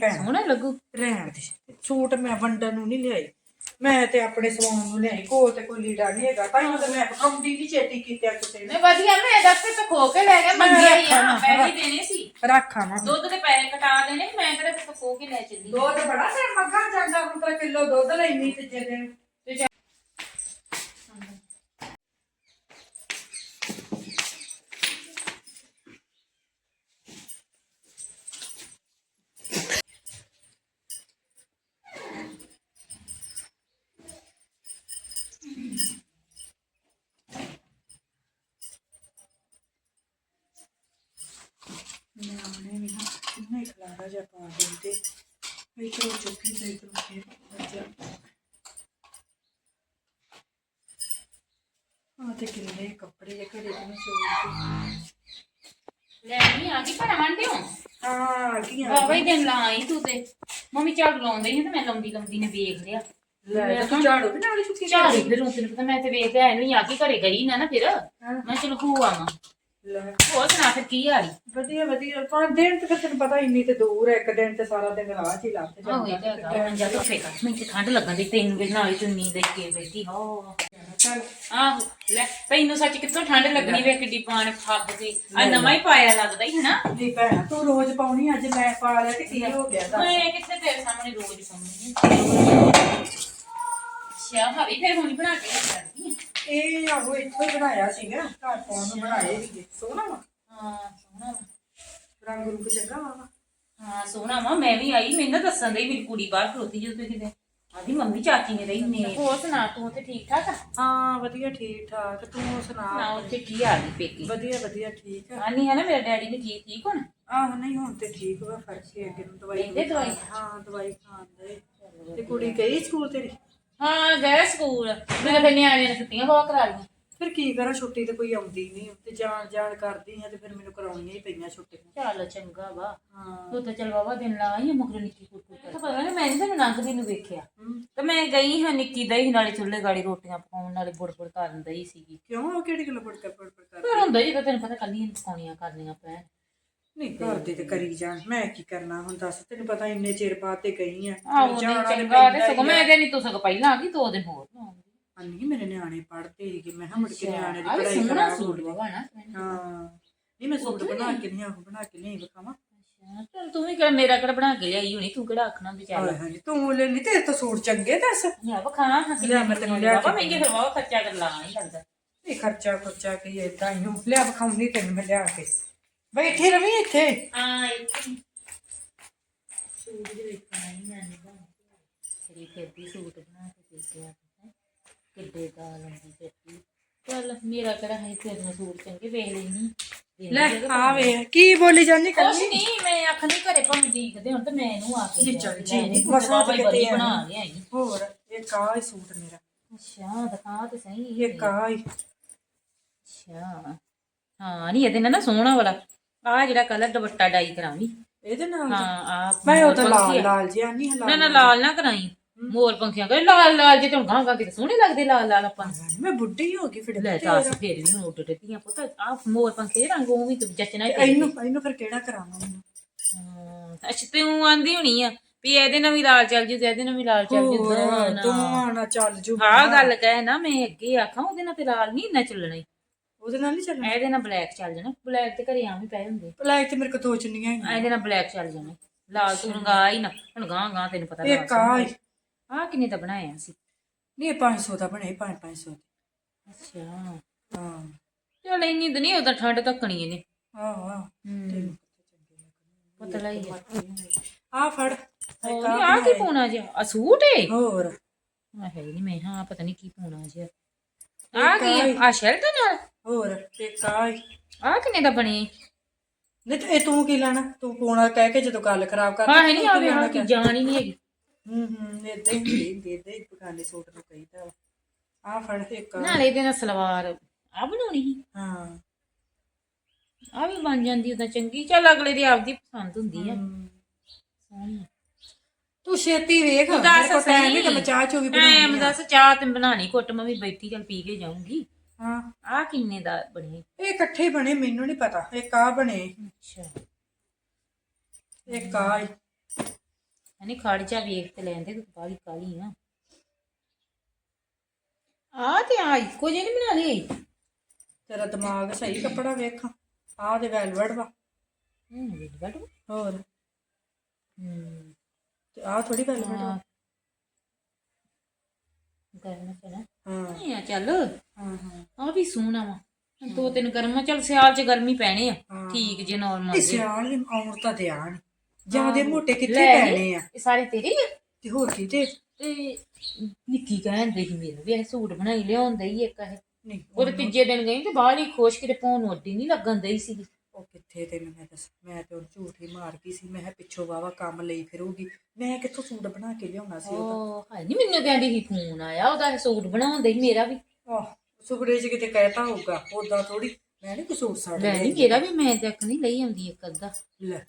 ਭੈਣ ਸੋਹਣਾ ਲੱਗੂ। ਰਹਿਣ ਦੇ। ਸੂਟ ਮੈਂ ਵੰਡਣ ਨੂੰ ਨਹੀਂ ਲਿਆਈ। ਮੈਂ ਤੇ ਆਪਣੇ ਸਵਾਉਣ ਨੂੰ ਲਿਆਈ। ਕੋਲ ਤੇ ਕੋਈ ਲੀੜਾ ਨਹੀਂ ਹੈਗਾ। ਤਾਂ ਹੀ ਤਾਂ ਮੈਂ ਪਕਾਉਂਦੀ ਨਹੀਂ ਛੇਤੀ ਕੀਤਾ ਕਿਸੇ ਨੇ। ਨਹੀਂ ਵਧੀਆ। ਮੈਂ ਦੱਸ ਤੇ ਖੋ ਕੇ ਲੈ ਗਿਆ। ਮੰਗਿਆ ਹੀ ਆ। ਰੱਖਾਂ, ਪੈਸੇ ਦੇਣੇ ਸੀ। ਰੱਖਾਂ ਨਾ ਦੁੱਧ ਦੇ ਪੈਸੇ ਕਟਾ ਦੇਣੇ ਮੈਂ ਕਿਹੜਾ ਤੇ ਖੋ ਕੇ ਲੈ ਚੱਲੀ। ਦੁੱਧ ਬੜਾ ਸਿਰ ਮੱਗਾ ਜਾਂਦਾ। ਹੁਣ ਤਾਂ ਕਿਲੋ ਦੁੱਧ ਲੈਣੀ ਤੇ ਜੇ ਤੇ ਜਾ- ਨਿਆਣੇ ਵੀ ਨਾ ਕਿੰਨਾ ਹੀ ਖਲਾਰਾ ਜਿਹਾ ਪਾ ਦਿੰਦੇ ਇਧਰੋਂ ਚੁੱਕੀ ਤੇ ਇਧਰੋਂ ਫੇਰ ਵੱਜਾ ਆ ਤੇ ਕਿੰਨੇ ਕੱਪੜੇ ਘੜੇ ਦੇ ਵਿੱਚ ਚੋਲ ਲੈ ਨਹੀਂ ਆ ਗਈ ਭਣਾ ਮੰਡਿਓ ਹਾਂ? ਆ ਗਈਆਂ ਬਾਬਾ ਹੀ ਦਿਨ ਲਾਈ ਤੂੰ ਤੇ। ਮੰਮੀ ਝਾੜੂ ਲਾਉਂਦੇ ਸੀ ਤੇ ਮੈਂ ਲਾਉਂਦੀ ਲਾਉਂਦੀ ਨੇ ਵੇਖ ਲਿਆ। ਲੈ ਤੇ ਝਾੜੂ ਵੀ ਨਾਲ ਹੀ ਚੁੱਕੀ ਝਾੜੂ ਹੁਣ ਤੈਨੂੰ ਪਤਾ ਮੈਂ ਤੇ ਵੇਖ ਲਿਆ ਇਹਨੂੰ ਆ ਕੇ ਘਰੇ ਗਈ ਨਾ ਨਾ ਫਿਰ। ਮੈਂ ਚਲ ਹੋ ਆਵਾਂ। ਲੈ। ਹੋਰ ਸੁਣਾ ਫਿਰ ਕੀ ਹਾਲੀ? ਵਧੀਆ ਵਧੀਆ। ਪੰਜ ਦਿਨ ਤੇ ਫਿਰ ਤੈਨੂੰ ਪਤਾ ਇੰਨੀ ਤੇ ਦੂਰ ਹੈ ਇੱਕ ਦਿਨ ਤੇ ਸਾਰਾ ਦਿਨ ਰਾਹ 'ਚ ਹੀ ਲੱਗ ਆਹੋ ਇਹ ਤਾਂ ਹੈਗਾ। ਹੁਣ ਜਾ ਧੁੱਪੇ ਕਰ। ਮੈਨੂੰ ਤੇ ਠੰਡ ਲੱਗਣ ਦੀ ਤੈਨੂੰ ਵੀ ਨਾਲ ਚੁੰਨੀ ਦੇ ਕੇ ਬੈਠੀ ਹੋ। ਚੱਲ। ਆਹੋ ਲੈ ਤੈਨੂੰ ਸੱਚ ਕਿੱਥੋਂ ਠੰਡ ਲੱਗਣੀ ਵੇ ਕਿੱਡੀ ਪਾਣ ਫੱਬ ਕੇ ਆ ਨਵਾਂ ਹੀ ਪਾਇਆ ਲੱਗਦਾ ਹੀ ਹਨਾ? ਨਹੀਂ ਭੈਣਾ ਤੂੰ ਰੋਜ਼ ਪਾਉਣੀ ਅੱਜ ਮੈਂ ਪਾ ਲਿਆ ਤੇ ਕੀ ਹੋ ਗਿਆ ਦੱਸ। ਮੈਂ ਕਿੱਥੇ ਤੇਰੇ ਸਾਹਮਣੇ ਰੋਜ਼ ਪਾਉਂਦੀ ਸ਼ਾ ਹਵੀ ਫਿਰ ਹੁਣ ਬਣਾ ਕੇ ਰੱਖ ਲੈਂਦੀ ਇਹ ਆਹੋ ਇੱਥੋਂ ਹੀ ਬਣਾਇਆ ਸੀਗਾ ਘਰ ਪਾਉਣ ਨੂੰ ਬਣਾਏ ਸੀਗੇ। ਸੋਹਣਾ ਵਾ। ਹਾਂ ਸੋਹਣਾ ਵਾ। ਰੰਗ ਰੂਪ ਚੰਗਾ ਵਾ। ਹਾਂ ਸੋਹਣਾ ਵਾ। ਮੈਂ ਵੀ ਆਈ ਮੈਨੂੰ ਤਾਂ ਦੱਸਣ ਦੀ ਮੇਰੀ ਕੁੜੀ ਬਾਹਰ ਖਲੋਤੀ ਜਦੋਂ ਤੁਸੀਂ ਕਿਤੇ। ਆਦੀ ਮੰਮੀ ਚਾਚੀ ਨੇ ਰਹੀ ਨੇ। ਹੋਰ ਸੁਣਾ ਤੂੰ ਤੇ ਠੀਕ ਠਾਕ ਆ? ਹਾਂ ਵਧੀਆ ਠੀਕ ਠਾਕ। ਤੂੰ ਸੁਣਾ। ਨਾ ਉੱਥੇ ਕੀ ਹਾਲ ਨੀ ਪੇਕੀ? ਵਧੀਆ ਵਧੀਆ ਠੀਕ ਆ। ਆਨੀ ਹੈ ਨਾ ਮੇਰੇ ਡੈਡੀ ਨੇ ਠੀਕ ਠੀਕ ਹੁਣ? ਆਹ ਨਹੀਂ ਹੁਣ ਤੇ ਠੀਕ ਵਾ ਫ਼ਰਕ ਹੈ ਅੱਗੇ ਨੂੰ। ਦਵਾਈ ਲੈਂਦੇ ਦਵਾਈ? ਹਾਂ ਦਵਾਈ ਖਾਣ ਦੇ ਤੇ ਕੁੜੀ ਗਈ ਸਕੂਲ ਤੇਰੀ? ਹਾਂ ਗਏ ਸਕੂਲ। ਮੈਂ ਤੇ ਨਿਆਣੇ ਨੇ ਛੁੱਟੀਆਂ ਬਹੁਤ ਕਰਾ ਲਈਆਂ। ਫਿਰ ਕੀ ਕਰਾਂ ਛੁੱਟੀ ਤੇ ਕੋਈ ਆਉਂਦੀ ਨਹੀਂ ਤੇ ਜਾਣ ਜਾਣ ਕਰਦੀ ਆ ਤੇ ਫਿਰ ਮੈਨੂੰ ਕਰਾਉਣੀਆਂ ਹੀ ਪਈਆਂ ਛੁੱਟੀਆਂ। ਚੱਲ ਚੰਗਾ ਵਾ। ਹਾਂ। ਤੂੰ ਤਾਂ ਚਲ ਬਾਬਾ ਦਿਨ ਲਾ ਆਈ ਮੁਕਰ ਨਿੱਕੀ ਕੁੱਟੂ ਤਾਂ ਪਤਾ ਨਹੀਂ ਮੈਂ ਨਹੀਂ ਨੰਗਦੀ ਨੂੰ ਵੇਖਿਆ। ਤੇ ਮੈਂ ਗਈ ਹਾਂ ਨਿੱਕੀ ਦਹੀਂ ਨਾਲੇ ਚੁੱਲ੍ਹੇ ਗਾੜੀ ਰੋਟੀਆਂ ਪਕਾਉਣ ਨਾਲੇ ਬੁੜਬੁੜ ਕਰਨ ਦਈ ਸੀਗੀ। ਕਿਉਂ? ਉਹ ਕਿਹੜੀ ਗੱਲ ਬੜ ਕਰ ਬੜ ਕਰ ਫਿਰ ਹੁੰਦਾ ਜੀ ਤੈਨੂੰ ਪਤਾ ਕੱਲੀਆਂ ਪਕਾਉਣੀਆਂ ਕਰਨੀਆਂ ਪੈਣ। ਨਹੀਂ ਘਰ ਦੇ ਤੇ ਕਰੀ ਜਾਣ। ਮੈਂ ਕੀ ਕਰਨਾ ਹੁਣ ਦੱਸ ਤੈਨੂੰ ਪਤਾ ਇੰਨੇ ਚਿਰ ਬਾਅਦ ਤੇ ਗਈ ਆ। ਆਹੋ ਨਹੀਂ ਚੰਗਾ ਤੇ ਸਗੋਂ ਮੈਂ ਤੇ ਨਹੀਂ ਤੂੰ ਸਗੋਂ ਪਹਿਲਾਂ ਆ ਗਈ ਦੋ ਦਿਨ ਹੋਰ ਨਾ ਆਉਂਦੀ ਅੰਨੀ ਮੇਰੇ ਨਿਆਣੇ ਪੜ੍ਹਦੇ ਸੀਗੇ। ਮੈਂ ਕਿਹਾ ਮੁੜ ਕੇ ਨਿਆਣੇ ਦੀ ਆ ਵੀ ਪੜ੍ਹਾਈ ਸੋਹਣਾ ਖਰਾਬ ਸੂਟ ਹੋ ਨਾ ਹਾਂ। ਨਹੀਂ ਮੈਂ ਸੂਟ ਬਣਾ ਕੇ ਨਹੀਂ ਆਹ ਬਣਾ ਕੇ ਨਹੀਂ ਵਿਖਾਵਾਂ। ਅੱਛਾ ਚਲ ਤੂੰ ਵੀ ਕਿਹੜਾ ਮੇਰਾ ਕਿਹੜਾ ਬਣਾ ਕੇ ਲਿਆਈ ਹੋਣੀ ਤੂੰ ਕਿਹੜਾ ਆਖਣਾ ਵੀ ਚੱਲ ਹਾਏ ਹਾਏ ਤੂੰ ਲੈ ਲਈ ਤੇਰੇ ਤੋਂ ਸੂਟ ਚੰਗੇ ਦੱਸ। ਲਿਆ ਵਖਾ ਲਿਆ ਮੈਂ ਤੈਨੂੰ ਲਿਆ ਕੇ ਮਹਿੰਗੇ ਫਿਰ ਬਹੁਤ ਖਰਚਾ ਕਰ ਲਾ ਨਹੀਂ ਲੱਗਦਾ। ਇਹ ਖਰਚਾ ਖਰਚਾ ਕੀ ਏਦਾਂ ਹੀ ਨੂੰ। ਲਿਆ ਵਿਖਾਉਣੀ ਤੈਨੂੰ ਮੈਂ ਲਿਆ ਕੇ। ਬੈਠੀ ਰਵੀ ਇੱਥੇ। ਹਾਂ ਇੱਥੇ। ਸੂਟ ਦੇ ਵੇਖਣਾ ਹੀ ਨਾ ਸੂਟ ਬਣਾ ਕੇ ਕਿੱਡੇ ਫਿਰਦੀ ਚੱਲ ਮੇਰਾ ਕਿਹੜਾ ਹੈ ਫਿਰ ਮੈਂ ਸੂਟ ਚੰਗੇ ਵੇਖ ਲੈਣੀ ਲੈ ਆ ਵੇ ਕੀ ਬੋਲੀ ਜਾਂਦੀ ਕੁਛ ਕਰਨੀ ਨਹੀਂ ਮੈਂ ਆਖਣੀ ਘਰੇ ਭਾਵੇਂ ਦੇਖਦੇ ਹੁਣ ਤੇ ਮੈਂ ਇਹਨੂੰ ਆ ਕੇ ਜੀ ਲੈ ਚੱਲ ਲਈ। ਜੀ, ਤੂੰ ਮਸਾਂ ਬਾਬਾ ਹੀ ਕਿਤੇ ਵਧੀਆ ਆ। ਬਣਾ ਲਿਆਈ ਹੋਰ ਇਹ ਕਾ ਹੀ ਸੂਟ ਮੇਰਾ। ਅੱਛਾ ਦਿਖਾ ਤੇ ਸਹੀ ਇਹ। ਕਾ ਹੀ। ਅੱਛਾ। ਹਾਂ ਨਹੀਂ ਇਹਦੇ ਨਾਲ ਨਾ ਸੋਹਣਾ ਵਾਲਾ। ਆ ਜਿਹੜਾ ਕਲਰ ਦੁਪੱਟਾ ਡਾਈ ਕਰਾਵੀਂ। ਇਹਦੇ ਨਾਲ ਹਾਂ ਆ ਮੈਂ ਉਹ ਤਾਂ ਲਾਲ ਲਾਲ ਜਿਹਾ ਨਹੀਂ ਹਲਾ ਨਾ ਨਾ ਲਾਲ ਨਾ ਕਰਾਈ। ਮੋਰ ਪੰਖੀਆਂ ਕਰ ਲਾਲ ਲਾਲ ਜੇ ਤੁਹਾਨੂੰ ਗਾਂ ਗਾਂ ਕਿਤੇ ਸੋਹਣੇ ਲੱਗਦੇ ਲਾਲ ਲਾਲ ਆਪਾਂ ਨੂੰ। ਮੈਂ ਬੁੱਢੀ ਹੋ ਗਈ ਫਿਰ ਲੈ ਦੱਸ ਫੇਰ ਵੀ ਉੱਡ ਡੱਡੀਆਂ ਪੁੱਤ। ਆ ਮੋਰ ਪੰਖੇ ਰੰਗ ਉਹ ਵੀ ਤੂੰ ਜੱਚਣਾ ਤੇ ਇਹਨੂੰ ਇਹਨੂੰ ਫਿਰ ਕਿਹੜਾ ਕਰਾਵਾਂ ਮੈਨੂੰ ਹਾਂ, ਅੱਛਾ ਤੂੰ ਆਂਦੀ ਹੋਣੀ ਆ ਵੀ ਇਹਦੇ ਨਾਲ ਵੀ ਲਾਲ ਚੱਲ ਜੂ ਤੇ ਇਹਦੇ ਨਾਲ ਵੀ ਲਾਲ ਚੱਲ ਜੂ। ਦੋਵਾਂ ਨਾਲ ਚੱਲ ਜੂ। ਆਹ ਗੱਲ ਕਹਿ ਨਾ ਮੈਂ ਅੱਗੇ ਆਖਾਂ ਉਹਦੇ ਨਾਲ ਤੇ ਲਾਲ ਨਹੀਂ ਇੰਨਾ ਚੱਲਣਾ। ਉਹਦੇ ਨਾਲ ਨਹੀਂ ਚੱਲਣਾ? ਇਹਦੇ ਨਾਲ ਬਲੈਕ ਚੱਲ ਜਾਣਾ। ਬਲੈਕ ਤੇ ਘਰੇ ਆਮ ਹੀ ਪਏ ਹੁੰਦੇ। ਬਲੈਕ ਤੇ ਮੇਰੇ ਕੋਲ ਦੋ ਚੁੰਨੀਆਂ ਹੀ ਇਹਦੇ ਨਾਲ ਬਲੈਕ ਚੱਲ ਜਾਣਾ। ਲਾਲ ਤੂੰ ਰੰਗਾ ਹੀ ਨਾ ਹੁਣ ਗਾਂ ਗਾਂ ਤੈਨੂੰ ਪਤਾ ਇਹ ਕਾ ਹੀ। ਆ ਕਿੰਨੇ ਦਾ ਬਣਾਇਆ ਸੀ? ਨਹੀਂ ਇਹ 500 ਦਾ ਬਣੇ 5 500 ਅੱਛਾ। ਹਾਂ। ਚਲ ਇੰਨੀ ਤਾਂ ਨਹੀਂ ਉਹਦਾ ਠੰਡ ਧੱਕਣੀ ਇਹਨੇ। ਆਹ ਹੂੰ। ਪਤਲਾ ਹੀ। ਆ ਆ। ਫੜ ਆਹ ਕੀ ਪਾਉਣਾ ਜੀ? ਆ ਸੂਟ ਏ? ਹੋਰ। ਆ ਹੈ ਨਹੀਂ ਮੈਂ ਹਾਂ ਪਤਾ ਨਹੀਂ ਕੀ ਪਾਉਣਾ ਜੀ। ਆ ਕੀ ਆ? ਆ ਸ਼ਰਟ ਹੋਰ ਇਹ ਕਾ ਹੀ ਆ ਕਿੰਨੇ ਦਾ ਬਣੇ? ਨਹੀਂ ਤੇ ਇਹ ਤੂੰ ਕੀ ਲੈਣਾ? ਤੂੰ ਕੋਣਾ ਕਹਿ ਕੇ ਜਦੋਂ ਗੱਲ ਖਰਾਬ ਕਰ ਹਾਂ ਹੈ ਨਹੀਂ ਆਵੇ ਆ ਕੀ ਜਾਣ ਹੀ ਨਹੀਂ ਹੈਗੀ। ਹੂੰ ਹੂੰ ਇਦਾਂ ਹੀ ਹੁੰਦੀ ਏਦਾਂ ਹੀ ਬਗਾਨੇ ਸੂਟ ਨੂੰ ਕਹੀਦਾ ਆ ਫੜ ਇੱਕ। ਨਾਲੇ ਇਹਦੇ ਨਾਲ ਸਲਵਾਰ ਆ ਬਣਾਉਣੀ ਸੀ? ਹਾਂ। ਆ ਵੀ ਬਣ ਜਾਂਦੀ ਉਹਦਾ ਚੰਗੀ। ਚੱਲ ਅਗਲੇ ਦੀ ਆਪਦੀ ਪਸੰਦ ਹੁੰਦੀ ਆ। ਸੋਹਣੀ ਤੂੰ ਛੇਤੀ ਵੇਖ ਤੂੰ ਦੱਸ ਟਾਈਮ। ਕਿ ਮੈਂ ਚਾਹ ਚੋ ਵੀ ਐਮ ਬਣਾਉਣੀ ਆ। ਦੱਸ ਚਾਹ ਤੇ ਬਣਾਣੀ ਕੁੱਟ ਮੈਂ ਵੀ ਬੈਠੀ ਚੱਲ ਪੀ ਕੇ ਜਾਊਂਗੀ। ਹਾਂ ਆ ਕਿੰਨੇ ਦਾ ਬਣੇ? ਇਹ ਇਕੱਠੇ ਹੀ ਬਣੇ ਮੈਨੂੰ ਨਹੀਂ ਪਤਾ। ਇਹ ਕਾ ਬਣੇ। ਅੱਛਾ। ਇਹ ਕਾ ਹੀ। ਨਹੀਂ ਖੜ ਜਾ ਵੇਖ ਤੇ ਲੈਂਦੇ ਤੂੰ ਬਾਹਲੀ ਕਾਲੀ ਆ। ਆ ਤੇ ਆ ਇੱਕੋ ਜਿਹੀ ਨੀ ਬਣਾ ਲਈ ਤੇਰਾ ਦਿਮਾਗ ਸਹੀ ਕੱਪੜਾ ਵੇਖਾਂ। ਆਹ ਦੇ ਵੈਲਵਟ ਵਾ। ਹੂੰ ਵਿਡ ਹੋਰ? ਹੂੰ। ਤੇ ਆਹ ਥੋੜੀ ਵੈਲਵਟ ਹਾਂ। ਗਰਮ ਚਲਾ ਹਾਂ। ਨਹੀਂ ਆ ਚੱਲ। ਹਾਂ ਹਾਂ। ਆ ਵੀ ਸੋਹਣਾ ਵਾ। ਦੋ ਤਿੰਨ ਗਰਮ ਆ, ਚੱਲ ਸਿਆਲ ਚ ਗਰਮੀ ਪੈਣੀ ਆ। ਹਾਂ। ਠੀਕ ਜੇ ਨਾਰਮਲ ਇਹ ਸਿਆਲ ਹੀ ਆਉਣ ਤਾਂ ਦਿਆਣ ਜਿਆਦੇ ਹਾਂ। ਮੋਟੇ ਕਿੱਥੇ ਲੈ ਪੈਣੇ ਆ? ਇਹ ਸਾਰੇ ਤੇਰੇ ਹੀ ਆ? ਤੇ ਹੋਰ ਕੀ ਤੇ? ਤੇ ਨਿੱਕੀ ਕਹਿੰਦੇ ਸੀ ਮੇਰੇ ਵੀ ਇਹ ਸੂਟ ਬਣਾਈ ਲਿਆਉਂਦਾ ਹੀ ਇੱਕ ਇਹ। ਨਹੀਂ ਉਹਦੇ ਤੀਜੇ ਦਿਨ ਗਈ ਤੇ ਬਾਹਰ ਹੀ ਖੁਸ਼ ਕਿਤੇ ਪਾਉਣ ਨੂੰ ਅੱਡੀ ਨਹੀਂ ਲੱਗਣ ਦਈ ਸੀ ਕਿੱਥੇ ਤੈਨੂੰ ਮੈਂ ਦੱਸ ਮੈਂ ਤੇ ਉਹ ਝੂਠ ਹੀ ਮਾਰ ਗਈ ਸੀ। ਮੈਂ ਕਿਹਾ ਪਿੱਛੋਂ ਵਾਵਾ ਕੰਮ ਲਈ ਫਿਰੂਗੀ। ਮੈਂ ਕਿੱਥੋਂ ਸੂਟ ਬਣਾ ਕੇ ਲਿਆਉਣਾ ਸੀ ਉਹਦਾ? ਉਹ ਹਾਏ ਨਹੀਂ ਮੈਨੂੰ ਕਹਿੰਦੀ ਸੀ ਫੋਨ ਆਇਆ ਉਹਦਾ ਇਹ ਸੂਟ ਬਣਾਉਂਦਾ ਹੀ ਮੇਰਾ ਵੀ। ਆਹ ਸੁਪਨੇ 'ਚ ਕਿਤੇ ਕਹਿਤਾ ਹੋਊਗਾ ਉਦਾਂ ਥੋੜੀ ਮੈਂ ਨਹੀਂ ਕੋਈ ਸੂਟ ਸਾੜ ਲੈ ਨਹੀਂ ਮੇਰਾ ਵੀ ਮੈਂ ਤੱਕ ਨਹੀਂ ਲਈ ਆਉਂਦੀ ਇੱਕ ਅੱਧਾ। ਲੈ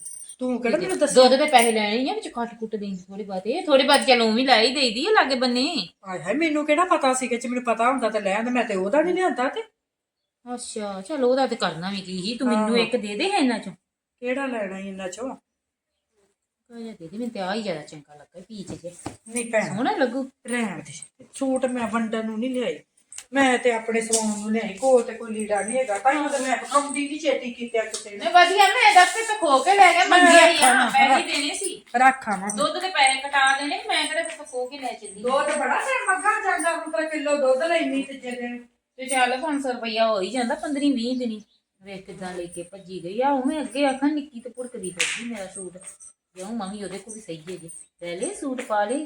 ਤੂੰ ਕਿਹੜਾ ਮੈਨੂੰ ਦੱਸ ਦੁੱਧ ਦੇ ਪੈਸੇ ਲੈਣੇ ਆ ਵਿੱਚ ਕੱਟ ਕੁੱਟ ਦੇਣੀ ਥੋੜੀ ਬਾਤੇ ਥੋੜੀ ਬਾਤ ਚਲੋ ਵੀ ਲੈ ਹੀ ਦੇਈਦੀ ਆ ਲਾਗੇ ਬੰਨੇ। ਆਏ ਹਾਏ ਮੈਨੂੰ ਕਿਹੜਾ ਪਤਾ ਸੀਗਾ? ਜੇ ਮੈਨੂੰ ਪਤਾ ਹੁੰਦਾ ਤਾਂ ਲੈ ਆਂਦਾ ਮੈਂ ਤੇ ਉਹਦਾ ਨਹੀਂ ਲਿਆਂਦਾ ਤੇ। ਅੱਛਾ ਚਲੋ ਉਹਦਾ ਤੇ ਕਰਨਾ ਵੀ ਕੀ ਸੀ ਤੂੰ ਮੈਨੂੰ। ਇੱਕ ਦੇ ਦੇ ਇਹਨਾਂ ਚੋਂ। ਕਿਹੜਾ ਲੈਣਾ ਇਹਨਾਂ ਚੋਂ? ਕਹਿੰਦਾ ਦੇ ਦੇ ਮੈਨੂੰ ਤੇ ਆ ਹੀ ਜ਼ਿਆਦਾ ਚੰਗਾ ਲੱਗਾ ਪੀਚ ਜੇ। ਨਹੀਂ ਭੈਣ। ਸੋਹਣਾ ਲੱਗੂ। ਰਹਿਣ ਦੇ ਸੂਟ ਮੈਂ ਵੰਡਣ ਨੂੰ ਨਹੀਂ ਲਿਆਈ। ਮੈਂ ਤੇ ਆਪਣੇ ਸਵਾਉਣ ਨੂੰ ਲਿਆਈ ਕੋਲ ਤੇ ਕੋਈ ਲੀੜਾ ਨਹੀਂ ਹੈਗਾ। ਤਾਂ ਹੀ ਤਾਂ ਮੈਂ ਪਕਾਉਂਦੀ ਨਹੀਂ ਛੇਤੀ ਕੀਤਾ ਕਿਸੇ ਨੇ। ਨਹੀਂ ਵਧੀਆ ਮੈਂ ਦੱਸ ਕੇ ਤਾਂ ਖੋ ਕੇ ਲੈ ਗਿਆ ਮੰਗਿਆ ਹੀ ਆ ਪੈਸੇ ਦੇਣੇ ਸੀ। ਰੱਖਾਂ ਮੈਂ। ਦੁੱਧ ਦੇ ਪੈਸੇ ਕਟਾ ਦੇਣੇ ਮੈਂ ਕਿਹੜਾ ਤੇ ਖੋ ਕੇ ਲੈ ਚੱਲੀ। ਦੁੱਧ ਬੜਾ ਸਿਰ ਮੱਗਾ ਜਾਂਦਾ ਹੁਣ ਤਾਂ ਕਿਲੋ ਦੁੱਧ ਲੈਣੀ ਤੇ ਜੇ ਦਿਨ ਤੇ ਚੱਲ 500 ਰੁਪਇਆ ਹੋ ਹੀ ਜਾਂਦਾ 15 20 ਦਿਨੀ ਵੇਖ ਕਿਦਾਂ ਲੈ ਕੇ ਭੱਜੀ ਗਈ ਆ ਮੈਂ ਅੱਗੇ ਆਖਾਂ ਨਿੱਕੀ ਤੇ ਭੁੜਕਦੀ ਫਿਰਦੀ ਮੇਰਾ ਸੂਟ। ਕਿਉਂ ਮੰਮੀ ਉਹਦੇ ਕੋਲ ਵੀ ਸਹੀ ਹੈ ਜੀ। ਲੈ ਲੈ ਸੂਟ ਪਾ ਲੈ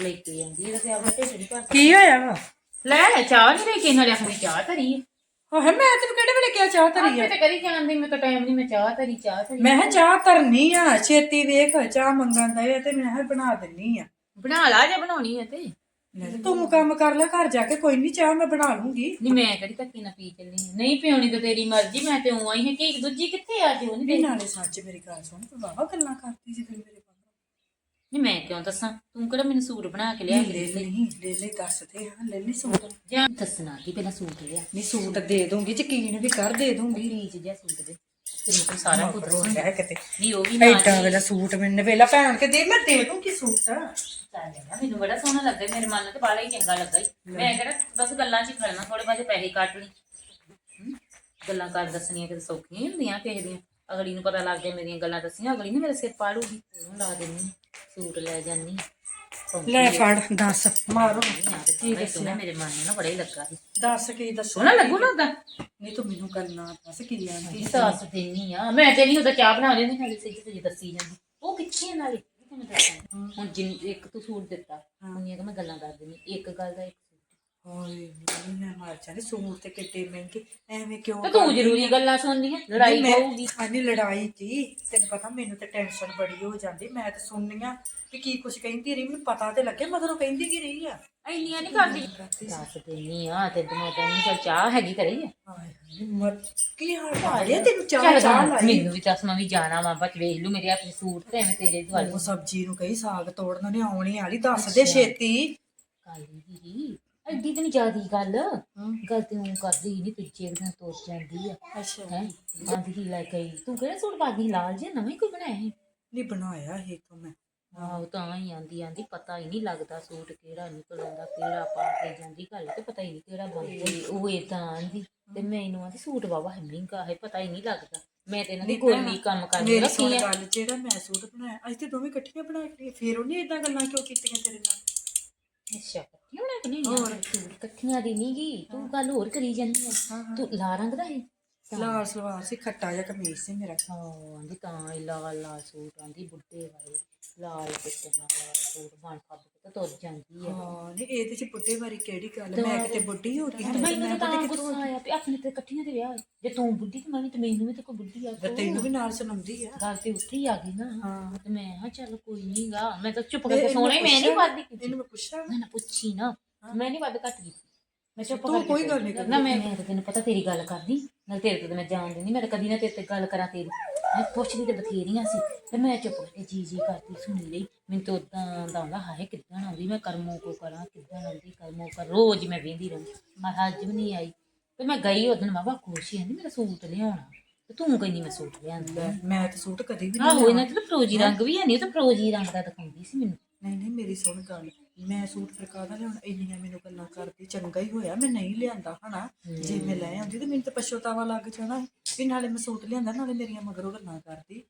ਲੈ ਕੇ ਆਂਦੀ ਇਹਦਾ ਤੇ ਆਪਣਾ ਢਿੱਡ ਨਹੀਂ ਭਰਦਾ ਕੀ। ਹੋਇਆ ਵਾ? ਲੈ ਚਾਹ ਨਹੀਂ ਲੈ ਕੇ ਨਾਲ ਆਖਣੀ ਚਾਹ ਧਰੀ ਹੈ ਹਾਏ ਮੈਂ ਤੈਨੂੰ ਕਿਹੜੇ ਵੇਲੇ ਕਿਹਾ ਚਾਹ ਧਰੀ ਆ? ਤੇ ਕਰੀ ਜਾਂਦੀ ਮੈਂ ਤਾਂ ਟਾਈਮ ਨਹੀਂ ਮੈਂ ਚਾਹ ਧਰੀ ਚਾਹ ਧਰੀ। ਮੈਂ ਕਿਹਾ ਚਾਹ ਧਰਨੀ ਆ ਛੇਤੀ ਵੇਖ ਚਾਹ ਮੰਗਣ ਦਾ ਇਹ ਤੇ ਮੈਂ ਕਿਹਾ ਬਣਾ ਦਿੰਨੀ ਆ। ਬਣਾ ਲਾ ਜੇ ਬਣਾਉਣੀ ਹੈ ਤੇ। ਤੇ ਕੰਮ ਕਰ ਲੈ ਘਰ ਜਾ ਕੇ ਕੋਈ ਨਹੀਂ ਚਾਹ ਮੈਂ ਬਣਾ ਲੂੰਗੀ। ਨਹੀਂ ਮੈਂ ਕਿਹੜੀ ਧੱਕੀ ਨਾ ਪੀ ਚੱਲੀ ਆਂ। ਨਹੀਂ ਪਿਉਣੀ ਤਾਂ ਤੇਰੀ ਮਰਜ਼ੀ ਮੈਂ ਤੇ ਉਂ ਆਈ ਹਾਂ ਕਿ ਦੂਜੀ ਕਿੱਥੇ ਆ ਜੀ ਉਹਨੇ ਵੀ ਨਾਲੇ ਸੱਚ ਮੇਰੀ ਗੱਲ ਸੁਣ ਤੂੰ ਵਾਵਾ ਗੱਲਾਂ ਕਰਦੀ ਸੀ ਫਿਰ ਮੇਰੇ ਕੋਲ। ਨਹੀਂ ਮੈਂ ਕਿਉਂ ਦੱਸਾਂ? ਤੂੰ ਕਿਹੜਾ ਮੈਨੂੰ ਸੂਟ ਬਣਾ ਕੇ ਲਿਆ ਲੈ ਲੈ ਨਹੀਂ ਲੈ ਲੈ ਦੱਸ ਤੇ ਹਾਂ ਲੈ ਲੈ ਸੂਟ। ਜਾਂ ਦੱਸਣਾ ਕਿ ਪਹਿਲਾਂ ਸੂਟ ਲਿਆ? ਨਹੀਂ ਸੂਟ ਦੇ ਦੂੰਗੀ ਯਕੀਨ ਵੀ ਕਰ ਦੇ ਦੂੰਗੀ। ਪਲੀਜ਼ ਜਿਹਾ ਸੂਟ ਦੇ ਤਾਂ ਸਾਰਾ ਕੁਝ ਹੋ ਗਿਆ ਕਿਤੇ। ਨਹੀਂ ਉਹ ਵੀ ਨਾ ਐਡਾ ਵੇਲਾ ਸੂਟ ਮੈਨੂੰ ਵੇਲਾ ਭੈਣ ਕੇ ਦੇ ਮੈਂ ਦੇ ਦੂੰਗੀ ਸੂਟ। ਨਾ ਮੈਨੂੰ ਬੜਾ ਸੋਹਣਾ ਲੱਗਾ ਮੇਰੇ ਮਨ ਨੂੰ ਤੇ ਬਾਲਾ ਹੀ ਚੰਗਾ ਲੱਗਾ ਈ। ਮੈਂ ਕਿਹੜਾ ਬਸ ਗੱਲਾਂ 'ਚ ਹੀ ਖੜਨਾ ਥੋੜੇ ਬਾਅਦ ਪੈਸੇ ਕੱਟ ਲਈ ਹਮ? ਗੱਲਾਂ ਕਰ ਦੱਸਣੀਆਂ ਕਿਤੇ ਸੌਖੀਆਂ ਹੀ ਹੁੰਦੀਆਂ ਕਿਸੇ ਦੀਆਂ। ਅਗਲੀ ਨੂੰ ਪਤਾ ਲੱਗ ਗਿਆ ਮੇਰੀਆਂ ਗੱਲਾਂ ਦੱਸੀਆਂ ਅਗਲੀ ਨੇ ਮੇਰੇ ਸਿਰ ਪਾੜੂਗੀ। ਉਹਨੂੰ ਲਾ ਦੇਣੀ ਸੂਟ ਲੈ ਜਾਨੀ ਲੈ ਫੜ ਦੱਸ ਮਾਰੋ। ਕੀ ਦੱਸਣਾ ਮੇਰੇ ਮਨ ਨੂੰ ਨਾ ਬੜਾ ਹੀ ਲੱਗਾ ਸੀ। ਦੱਸ ਕੀ ਦੱਸੋ? ਸੋਹਣਾ ਲੱਗੂ ਨਾ ਉਹਦਾ? ਨਹੀਂ ਤੂੰ ਮੈਨੂੰ ਕਰਨਾ ਦੱਸ ਕੀ ਆਂਦੀ ਦੱਸ ਦੇਣੀ ਆ। ਮੈਂ ਤੇ ਨਹੀਂ ਉਹਦਾ ਚਾਹ ਬਣਾ ਲੈਂਦੀ ਨਾਲੇ ਦੱਸੀ ਜਾਂਦੀ। ਉਹ ਕਿੱਥੇ ਆ ਨਾਲੇ? ਦੱਸਾਂ ਹੁਣ ਜਿੰਨ ਇੱਕ ਤੂੰ ਸੂਟ ਦਿੱਤਾ ਉਹਨੀਆਂ ਕਿ ਮੈਂ ਗੱਲਾਂ ਕਰ ਦਿੰਦੀ ਇੱਕ ਗੱਲ ਦਾ ਇੱਕ ਮੈਂ ਮਾਰ ਚਾਹੇ ਸੂਟ ਤੇ ਕਿੱਡੇ ਮਹਿੰਗੇ ਐਵੇਂ ਕਿਉਂ ਤੇ ਤੂੰ ਜ਼ਰੂਰੀ ਗੱਲਾਂ ਸੁਣਨੀਆਂ ਲੜਾਈ ਹੋਊਗੀ। ਆਨੀ ਲੜਾਈ ਕੀ ਤੈਨੂੰ ਪਤਾ ਮੈਨੂੰ ਤੇ ਟੈਨਸ਼ਨ ਬੜੀ ਹੋ ਜਾਂਦੀ ਮੈਂ ਤੇ ਸੁਣਨੀਆਂ ਕਿ ਕੀ ਕੁਛ ਕਹਿੰਦੀ ਰਹੀ ਮੈਨੂੰ ਪਤਾ ਤੇ ਲੱਗੇ ਮਗਰੋਂ ਕਹਿੰਦੀ ਕੀ ਰਹੀ ਆ? ਇੰਨੀਆਂ ਨਹੀਂ ਕਰਦੀ। ਦੱਸ ਦੇਣੀ ਆ ਤੇ ਮੈਂ ਤਾਂ ਨਹੀਂ ਚੱਲ ਚਾਹ ਹੈਗੀ ਕਰੀ ਆ। ਹਾਏ ਹਾਏ ਮਰ ਕੀ ਹਾਲ ਬਾੜਿਆ ਤੈਨੂੰ ਚਾਹ ਚੱਲ ਚਾਹ ਜਾ, ਲਾਈ। ਮੈਨੂੰ ਵੀ ਦੱਸ ਮੈਂ ਵੀ ਜਾਣਾ ਵਾ ਬਚ ਵੇਖ ਲੂ ਮੇਰੇ ਆਪਣੇ ਸੂਟ ਤੇ ਐਵੇਂ ਤੇਰੇ ਦੁਆਲੇ। ਉਹ ਸਬਜੀ ਨੂੰ ਕਹੀ ਸਾਗ ਤੋੜਨ ਨੇ ਆਉਣੀ ਵਾਲੀ ਦੱਸ ਦੇ ਛੇਤੀ। ਕਾਲੀ ਐਡੀ ਤੇ ਨਹੀਂ ਜ਼ਿਆਦੀ ਗੱਲ। ਗੱਲ ਤੇ ਉਹ ਕਰਦੀ ਨਹੀਂ ਤੀਜੇ ਦਿਨ ਤੁਰ ਜਾਂਦੀ ਆ। ਅੱਛਾ। ਹੈ ਆਂਦੀ ਹੀ ਲੈ ਗਈ ਤੂੰ ਕਿਹੜਾ ਸੂਟ ਪਾ ਗਈ ਲਾਲ ਜਿਹਾ ਨਵਾਂ ਹੀ ਕੋਈ ਬਣਾਇਆ ਹੈ ਨਹੀਂ ਬਣਾਇਆ ਇਹ ਤੋਂ ਮੈਂ। ਆਹੋ ਤਾਂ ਹੀ ਆਂਦੀ ਆਂਦੀ ਪਤਾ ਹੀ ਨਹੀਂ ਲੱਗਦਾ ਸੂਟ ਕਿਹੜਾ ਨਿਕਲ ਆਉਂਦਾ ਕਿਹੜਾ ਪਾ ਕੇ ਜਾਂਦੀ। ਘਰ ਤੇ ਪਤਾ ਹੀ ਨਹੀਂ ਕਿਹੜਾ ਬਣਦਾ ਉਹ ਇਹ ਤਾਂ ਆਂਦੀ ਤੇ ਮੈਨੂੰ ਆਂਦੀ ਸੂਟ ਵਾਵਾ ਹੈ ਮਹਿੰਗਾ ਹੈ ਪਤਾ ਹੀ ਨਹੀਂ ਲੱਗਦਾ। ਮੈਂ ਤੇ ਇਹਨਾਂ ਦੀ ਗੋਲੀ ਕੰਮ ਕਰਦੀ ਮੇਰੀ ਰੱਖੀ ਆ। ਗੱਲ ਜਿਹੜਾ ਮੈਂ ਸੂਟ ਬਣਾਇਆ ਅਸੀਂ ਤੇ ਦੋਵੇਂ ਇਕੱਠੀਆਂ ਬਣਾ ਕੇ ਫੇਰ ਉਹਨੇ ਇਦਾਂ ਗੱਲਾਂ ਕਿਉਂ ਕੀਤੀਆਂ ਤੇਰੇ ਨਾਲ? ਅੱਛਾ ਇਕੱਠੀਆਂ ਬਣਾ ਕੇ ਹੋਰ ਸੂਟ ਇਕੱਠੀਆਂ ਦੀ ਨਹੀਂ ਗੀ। ਤੂੰ ਗੱਲ ਹੋਰ ਕਰੀ ਜਾਂਦੀ ਆ। ਤੂੰ ਲਾ ਰੰਗ ਦਾ ਹੈ ਲਾਲ ਸਲਵਾਰ ਸੀ ਖੱਟਾ ਜਿਹਾ ਕਮੀਜ਼ ਸੀ ਮੇਰਾ। ਹਾਂ ਆਂਦੀ ਤਾਂ ਲਾਲ ਲਾਲ ਸੂਟ ਆਂਦੀ ਬੁੱਢੇ ਵਾਲੇ। ਲਾਲ ਕੁੱਤੇ ਨਾਲ ਸੂਟ ਬਣ ਫੱਬ ਕੇ ਤੇ ਤੁਰ ਜਾਂਦੀ ਆ। ਹਾਂ ਨਹੀਂ ਇਹਦੇ ਚ ਬੁੱਢੇ ਬਾਰੇ ਕਿਹੜੀ ਗੱਲ ਮੈਂ ਕਿਤੇ ਬੁੱਢੀ ਹੋ ਗਈ ਹਾਂ ਤੇ ਮੈਂ ਮੈਨੂੰ ਤਾਂ ਬੁੱਢੀ ਗੁੱਸਾ ਆਇਆ ਵੀ ਆਪਣੇ ਤੇ ਇਕੱਠੀਆਂ ਦੇ ਵਿਆਹ। ਜੇ ਤੂੰ ਬੁੱਢੀ ਤੇ ਮੈਂ ਵੀ ਤੇ ਮੈਨੂੰ ਵੀ ਤੇ ਕੋਈ ਬੁੱਢੀ ਆ ਫਿਰ ਤੈਨੂੰ ਵੀ ਨਾਲ ਸੁਣਾਉਂਦੀ ਆ। ਗੱਲ ਤੇ ਉੱਥੇ ਹੀ ਆ ਗਈ ਨਾ। ਹਾਂ। ਤੇ ਮੈਂ ਹਾਂ ਚੱਲ ਕੋਈ ਨਹੀਂ ਗਾ। ਮੈਂ ਤਾਂ ਚੁੱਪ ਕਰਕੇ ਸੋਣਾ ਹੀ ਮੈਂ ਨਹੀਂ ਵੱਧ ਕੀਤੀ। ਇਹਨੂੰ ਮੈਂ ਪੁੱਛਾਂ ਮੈਂ ਨਾ ਪੁੱਛੀ ਨਾ। ਮੈਂ ਨਹੀਂ ਵੱਧ ਘੱਟ ਕੀਤੀ। ਮੈਂ ਚੁੱਪ ਤੂੰ ਕਰਕੇ ਕੋਈ ਗੱਲ ਨਹੀਂ ਨਾ ਮੈਂ ਮੈਂ ਤਾਂ ਤੈਨੂੰ ਪਤਾ ਤੇਰੀ ਗੱਲ ਕਰਦੀ। ਨਾਲ ਤੇਰੇ ਤੋਂ ਤਾਂ ਮੈਂ ਜਾਣਦੀ ਨਹੀਂ ਮੈਂ ਤਾਂ ਕਦੀ ਨਾ ਤੇਰੇ ਤੇ ਗੱਲ ਕਰਾਂ ਤੇਰੀ। ਮੈਂ ਪੁੱਛਦੀ ਤੇ ਬਥੇਰੀਆਂ ਸੀ ਤੇ ਮੈਂ ਚੁੱਪ ਕਰਕੇ ਜੀ ਜੀ ਕਰਦੀ ਸੁਣੀ ਲਈ ਮੈਨੂੰ ਤਾਂ ਉਦਾਂ ਦਾ ਹੁੰਦਾ ਹਾਏ ਕਿੱਦਾਂ ਆਉਂਦੀ ਮੈਂ ਕਰਮੋਂ ਕੋ ਕਰਾਂ ਕਿੱਦਾਂ ਆਉਂਦੀ ਕਰਮੋਂ ਕਰ ਰੋਜ਼ ਮੈਂ ਵੇਂਦੀ ਰਹੀ ਅੱਜ ਵੀ ਨਹੀਂ ਆਈ। ਤੇ ਮੈਂ ਗਈ ਬਾ ਖੁਸ਼ ਹੀ ਆਂਦੀ ਮੇਰਾ ਸੂਟ ਲਿਆਉਣਾ। ਤੇ ਤੂੰ ਕਹਿੰਦੀ ਮੈਂ ਸੂਟ ਲਿਆਂਦਾ। ਮੈਂ ਤਾਂ ਸੂਟ ਕਦੀ ਵੀ ਆਹੋ ਨਹੀਂ ਇਹਨਾਂ ਤੇ ਤਾਂ ਫਰੋਜੀ ਰੰਗ ਵੀ ਹੈ ਨਹੀਂ ਤਾਂ ਫਰੋਜੀ ਰੰਗ ਦਾ ਦਿਖਾਉਂਦੀ ਸੀ ਮੈਨੂੰ। ਨਹੀਂ ਨਹੀਂ ਮੇਰੀ ਸੁਣ ਗੱਲ। ਮੈਂ ਸੂਟ ਫਿਰ ਕਾਹਦਾ ਲਿਆਉਣਾ ਇੰਨੀਆਂ ਮੈਨੂੰ ਗੱਲਾਂ ਕਰਦੀ ਚੰਗਾ ਹੀ ਹੋਇਆ ਮੈਂ ਨਹੀਂ ਲਿਆਂਦਾ ਹਨਾ। ਜੇ ਮੈਂ ਲੈ ਆਉਂਦੀ ਤੇ ਮੈਨੂੰ ਤਾਂ ਪਛਤਾਵਾ ਲੱਗ ਜਾਣਾ ਸੀ। ਵੀ ਨਾਲੇ ਮੈਂ ਸੂਟ ਲਿਆਂਦਾ ਨਾਲੇ ਮੇਰੀਆਂ ਮਗਰੋਂ ਗੱਲਾਂ ਕਰਦੀ।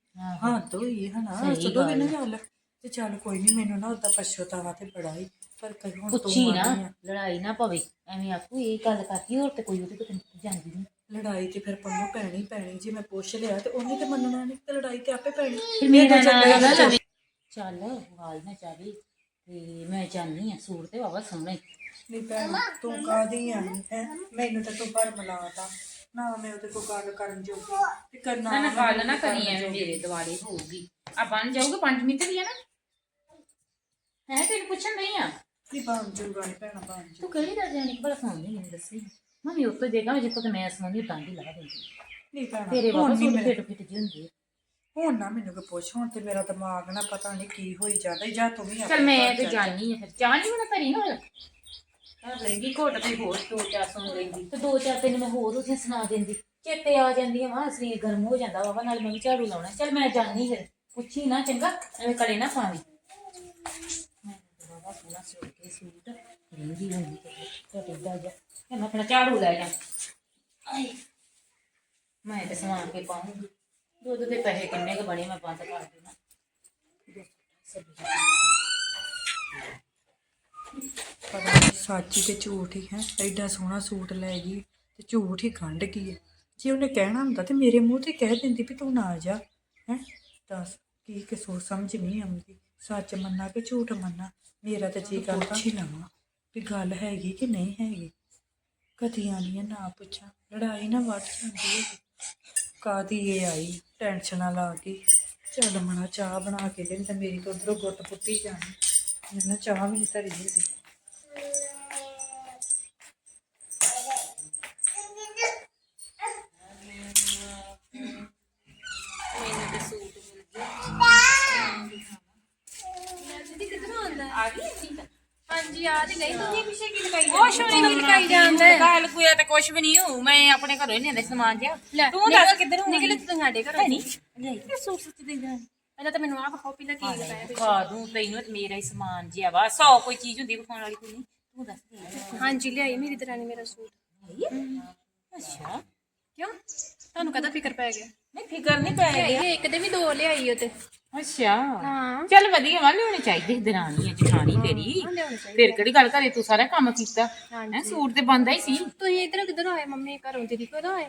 ਹਾਂ ਤੋਈ ਹਨਾ ਸਹੀ ਵੀ ਨਾ ਗੱਲ ਤੇ ਚੱਲ ਕੋਈ ਨਹੀਂ ਮੈਨੂੰ ਨਾ ਉਹਦਾ ਪਛਤਾਵਾ ਤੇ ਬੜਾ ਹੀ। ਪਰ ਕਈ ਹੁਣ ਪੁੱਛੀ ਤੂੰ ਨਾ ਆਉਂਦੀ ਆ। ਲੜਾਈ ਨਾ ਪਵੇ। ਐਵੇਂ ਆਖੂ ਇਹ ਗੱਲ ਕਰਦੀ ਹੋਰ ਤੇ ਕੋਈ ਉਹਦੇ ਕੋਲ ਤੈਨੂੰ ਜਾਂਦੀ ਨਹੀਂ ਲੜਾਈ ਤੇ ਫਿਰ ਪੰਨੋਂ ਪੈਣੀ ਪੈਣੀ। ਜੇ ਮੈਂ ਪੁੱਛ ਲਿਆ ਤੇ ਉਹਨੇ ਤੇ ਮੰਨਣਾ ਨਹੀਂ ਤੇ ਲੜਾਈ ਤੇ ਆਪੇ ਪੈਣੀ। ਫਿਰ ਮੇਰਾ ਤਾਂ ਨਾ ਲਵੇ। ਚੱਲ ਵਾਲ ਨਾ ਚਾਵੀ ਤੇ ਮੈਂ ਚਾਹਨੀ ਆ ਸੂਟ ਤੇ ਵਾਵਾ ਸੋਹਣਾ ਈ। ਨਹੀਂ ਭੈਣ ਤੂੰ ਕਾਦੀ ਆ? ਹੈ? ਮੈਨੂੰ ਤਾਂ ਤੂੰ ਭਰਮ ਲਾਤਾ ਨਾ ਮੈਂ ਉਹਦੇ ਕੋਲ ਗੱਲ ਕਰਨ ਜੋਗੀ। ਤੇ ਕਰਨਾ ਨਾ ਨਾ ਗੱਲ ਨਾ ਕਰੀ ਐਵੇਂ ਮੇਰੇ ਦਿਵਾਲੇ ਹੋਊਗੀ। ਆ ਬਣ ਜਾਊਗਾ 5 ਮਿੰਟ ਦੀ ਆ ਨਾ। ਹੈ ਤੈਨੂੰ ਪੁੱਛਣ ਨਹੀਂ ਆ? ਨਹੀਂ ਬਣ ਜੂਗਾ ਨਹੀਂ ਭੈਣਾ ਬਣ ਜੂ ਤੂੰ ਕਿਹੜੀ ਦਾ ਜਾਣੀ ਬੜਾ ਸੌਂਦੀ ਮੈਨੂੰ ਦੱਸੀ। ਮੰਮੀ ਉੱਤੇ ਦੇਗਾ ਜਿੱਥੋਂ ਤੇ ਮੈਂ ਸੌਂਦੀ ਤਾਂ ਹੀ ਲਾ ਦਿੰਦੀ। ਨਹੀਂ ਭੈਣਾ ਤੇਰੇ ਹੁਣ ਵਾਵਾ ਨੀ ਸੂਟ ਮੈਂ- ਫਿੱਟ ਫਿੱਟ ਜਿਹੇ ਹੁੰਦੇ ਆ। ਹੁਣ ਨਾ ਮੈਨੂੰ ਕੋਈ ਪੁੱਛ ਹੁਣ ਤੇ ਮੇਰਾ ਦਿਮਾਗ ਨਾ ਪਤਾ ਨਹੀਂ ਕੀ ਹੋਈ ਜਾਂਦਾ ਜਾਂ ਤੂੰ ਵੀ ਚੱਲ ਮੈਂ ਤੇ। ਜਾਣੀ ਆ ਫਿਰ। ਚਾਹ ਨਹੀਂ ਬਣਾ ਧਰੀ ਨਾਲ? ਲੈਂਦੀ ਘੋਟ ਤੇ ਹੋਰ ਦੋ ਚਾਰ ਸੁਣ ਲੈਂਦੀ ਤੇ ਦੋ ਚਾਰ ਤਿੰਨ ਮੈਂ ਹੋਰ ਉਸੇ ਸੁਣਾ ਦਿੰਦੀ। ਚੇਤੇ ਆ ਜਾਂਦੀਆਂ ਵਾ ਸਰੀਰ ਗਰਮ ਹੋ ਜਾਂਦਾ ਵਾ ਨਾਲ ਮੈਂ ਵੀ ਝਾੜੂ ਲਾਉਣਾ। ਚੱਲ ਮੈਂ ਜਾਣੀ ਫਿਰ। ਪੁੱਛੀ ਨਾ ਚੰਗਾ ਐਵੇਂ ਕਲੇ ਨਾ ਪਾਵੀ। ਮੈਂ ਤਾਂ ਬਾਬਾ ਸੋਨਾ ਸਿਰ ਕੇ ਸੂਟ ਰਹਿੰਦੀ ਹੁੰਦੀ ਤੇ ਘਟੇ ਦਾ ਜਾ। ਤੇ ਮੈਂ ਆਪਣਾ ਝਾੜੂ ਲੈ ਜਾ। ਆਏ। ਮੈਂ ਤੇ ਸਵਾ ਕੇ ਪਾਉਂਗੀ। ਦੁੱਧ ਦੇ ਪੈਸੇ ਕਿੰਨੇ ਕੁ ਬਣੇ ਮੈਂ ਬੰਦ ਕਰ ਦੇਣਾ ਸੱਚ ਹੀ ਤੇ ਝੂਠ ਹੀ ਹੈ ਐਡਾ ਸੋਹਣਾ ਸੂਟ ਲੈ ਗਈ ਤੇ ਝੂਠ ਹੀ ਖੰਡ ਗਈ ਹੈ। ਜੇ ਉਹਨੇ ਕਹਿਣਾ ਹੁੰਦਾ ਤੇ ਮੇਰੇ ਮੂੰਹ ਤੇ ਕਹਿ ਦਿੰਦੀ ਵੀ ਤੂੰ ਨਾ ਜਾ ਹੈ? ਦੱਸ ਕੀ ਕਿ ਸੋਚ ਸਮਝ ਨਹੀਂ ਆਉਂਦੀ। ਸੱਚ ਮੰਨਾ ਕਿ ਝੂਠ ਮੰਨਾ ਮੇਰਾ ਤਾਂ ਜੀ ਕਰਦਾ ਪੁੱਛ ਹੀ ਲਵਾਂ। ਵੀ ਗੱਲ ਹੈਗੀ ਕਿ ਨਹੀਂ ਹੈਗੀ। ਕਦੀ ਆਨੀ ਨਾ ਪੁੱਛਾਂ ਲੜਾਈ ਨਾ ਵੱਟ ਜਾਂਦੀ ਹੈ ਕਾਦੀ ਇਹ ਆਈ? ਟੈਨਸ਼ਨਾਂ ਲਾ ਕੇ ਚੱਲ ਮਣਾ ਚਾਹ ਬਣਾ ਕੇ ਦੇ ਤਾਂ ਮੇਰੀ ਤਾਂ ਉਧਰੋਂ ਗੁੱਟ ਪੁੱਟੀ ਜਾਣੀ। ਮੈਨੂੰ ਚਾਹ ਵੀ ਨਹੀਂ ਧਰੀ ਹੁੰਦੀ। ਹਾਂਜੀ ਆ ਤੇ ਗਈ ਤੁਸੀਂ ਪਿੱਛੇ ਕੀ ਲਗਾਈ ਜਾਂਦੇ? ਕੁਛ ਨਹੀਂ ਕੀ ਲਗਾਈ ਜਾਂਦੇ? ਗੱਲ ਕੋਈ ਤੇ ਕੁਛ ਵੀ ਨਹੀਂ ਹੂੰ। ਮੈਂ ਆਪਣੇ ਘਰੋਂ ਹੀ ਲਿਆਂਦਾ ਸਮਾਨ ਜਿਆ ਲੈ ਤੂੰ ਦੱਸ ਕਿੱਧਰ ਨਿਕਲੇ ਤੂੰ ਸਾਡੇ ਘਰੋਂ। ਨਹੀਂ। ਨਹੀਂ ਸੂਟ ਸੱਚ ਦੇ ਜਾ ਪਹਿਲਾਂ ਤਾਂ ਮੈਨੂੰ ਆਹ ਵਿਖਾਓ ਪਹਿਲਾਂ ਕੀ ਲਗਾਇਆ ਵਿੱਚ। ਖਾ ਦੂੰ ਤੈਨੂੰ ਤੇ ਮੇਰਾ ਹੀ ਸਮਾਨ ਜਿਆ ਵਾ। ਸੌ ਕੋਈ ਚੀਜ਼ ਹੁੰਦੀ ਵਿਖਾਉਣ ਵਾਲੀ ਕੋਈ ਨਹੀਂ। ਤੂੰ ਦੱਸ ਦੇ। ਹਾਂਜੀ ਲਿਆਈ ਮੇਰੀ ਦਰਾਣੀ ਮੇਰਾ ਸੂਟ। ਅੱਛਾ। ਕਿਉਂ? ਤੁਹਾਨੂੰ ਕਦਾ ਫਿਕਰ ਪੈ ਗਿਆ? ਨਹੀਂ ਫਿਕਰ ਨਹੀਂ ਪੈ ਗਿਆ ਲਿਆਈ ਇੱਕ ਦੇ ਵੀ ਦੋ ਲਿਆਈ ਉਹ ਤੇ। ਅੱਛਾ। ਹਾਂ। ਚੱਲ ਵਧੀਆ ਵਾ ਲਿਆਉਣੀ ਚਾਹੀਦੀ ਦਰਾਨੀ ਹੈ ਜਠਾਣੀ ਤੇਰੀ। ਲਿਆਉਣੀ ਚਾਹੀਦੀ ਫਿਰ ਕਿਹੜੀ ਗੱਲ ਕਰੇ ਤੂੰ ਸਾਰਾ ਕੰਮ ਕੀਤਾ। ਹੈ ਸੂਟ ਤੇ ਬੰਦਾ ਹੀ ਸੀ। ਤੁਸੀਂ ਇੱਧਰ ਕਿੱਧਰ ਆਏ? ਮੰਮੀ ਘਰੋਂ ਦੀਦੀ ਕੋਲ ਆਏ?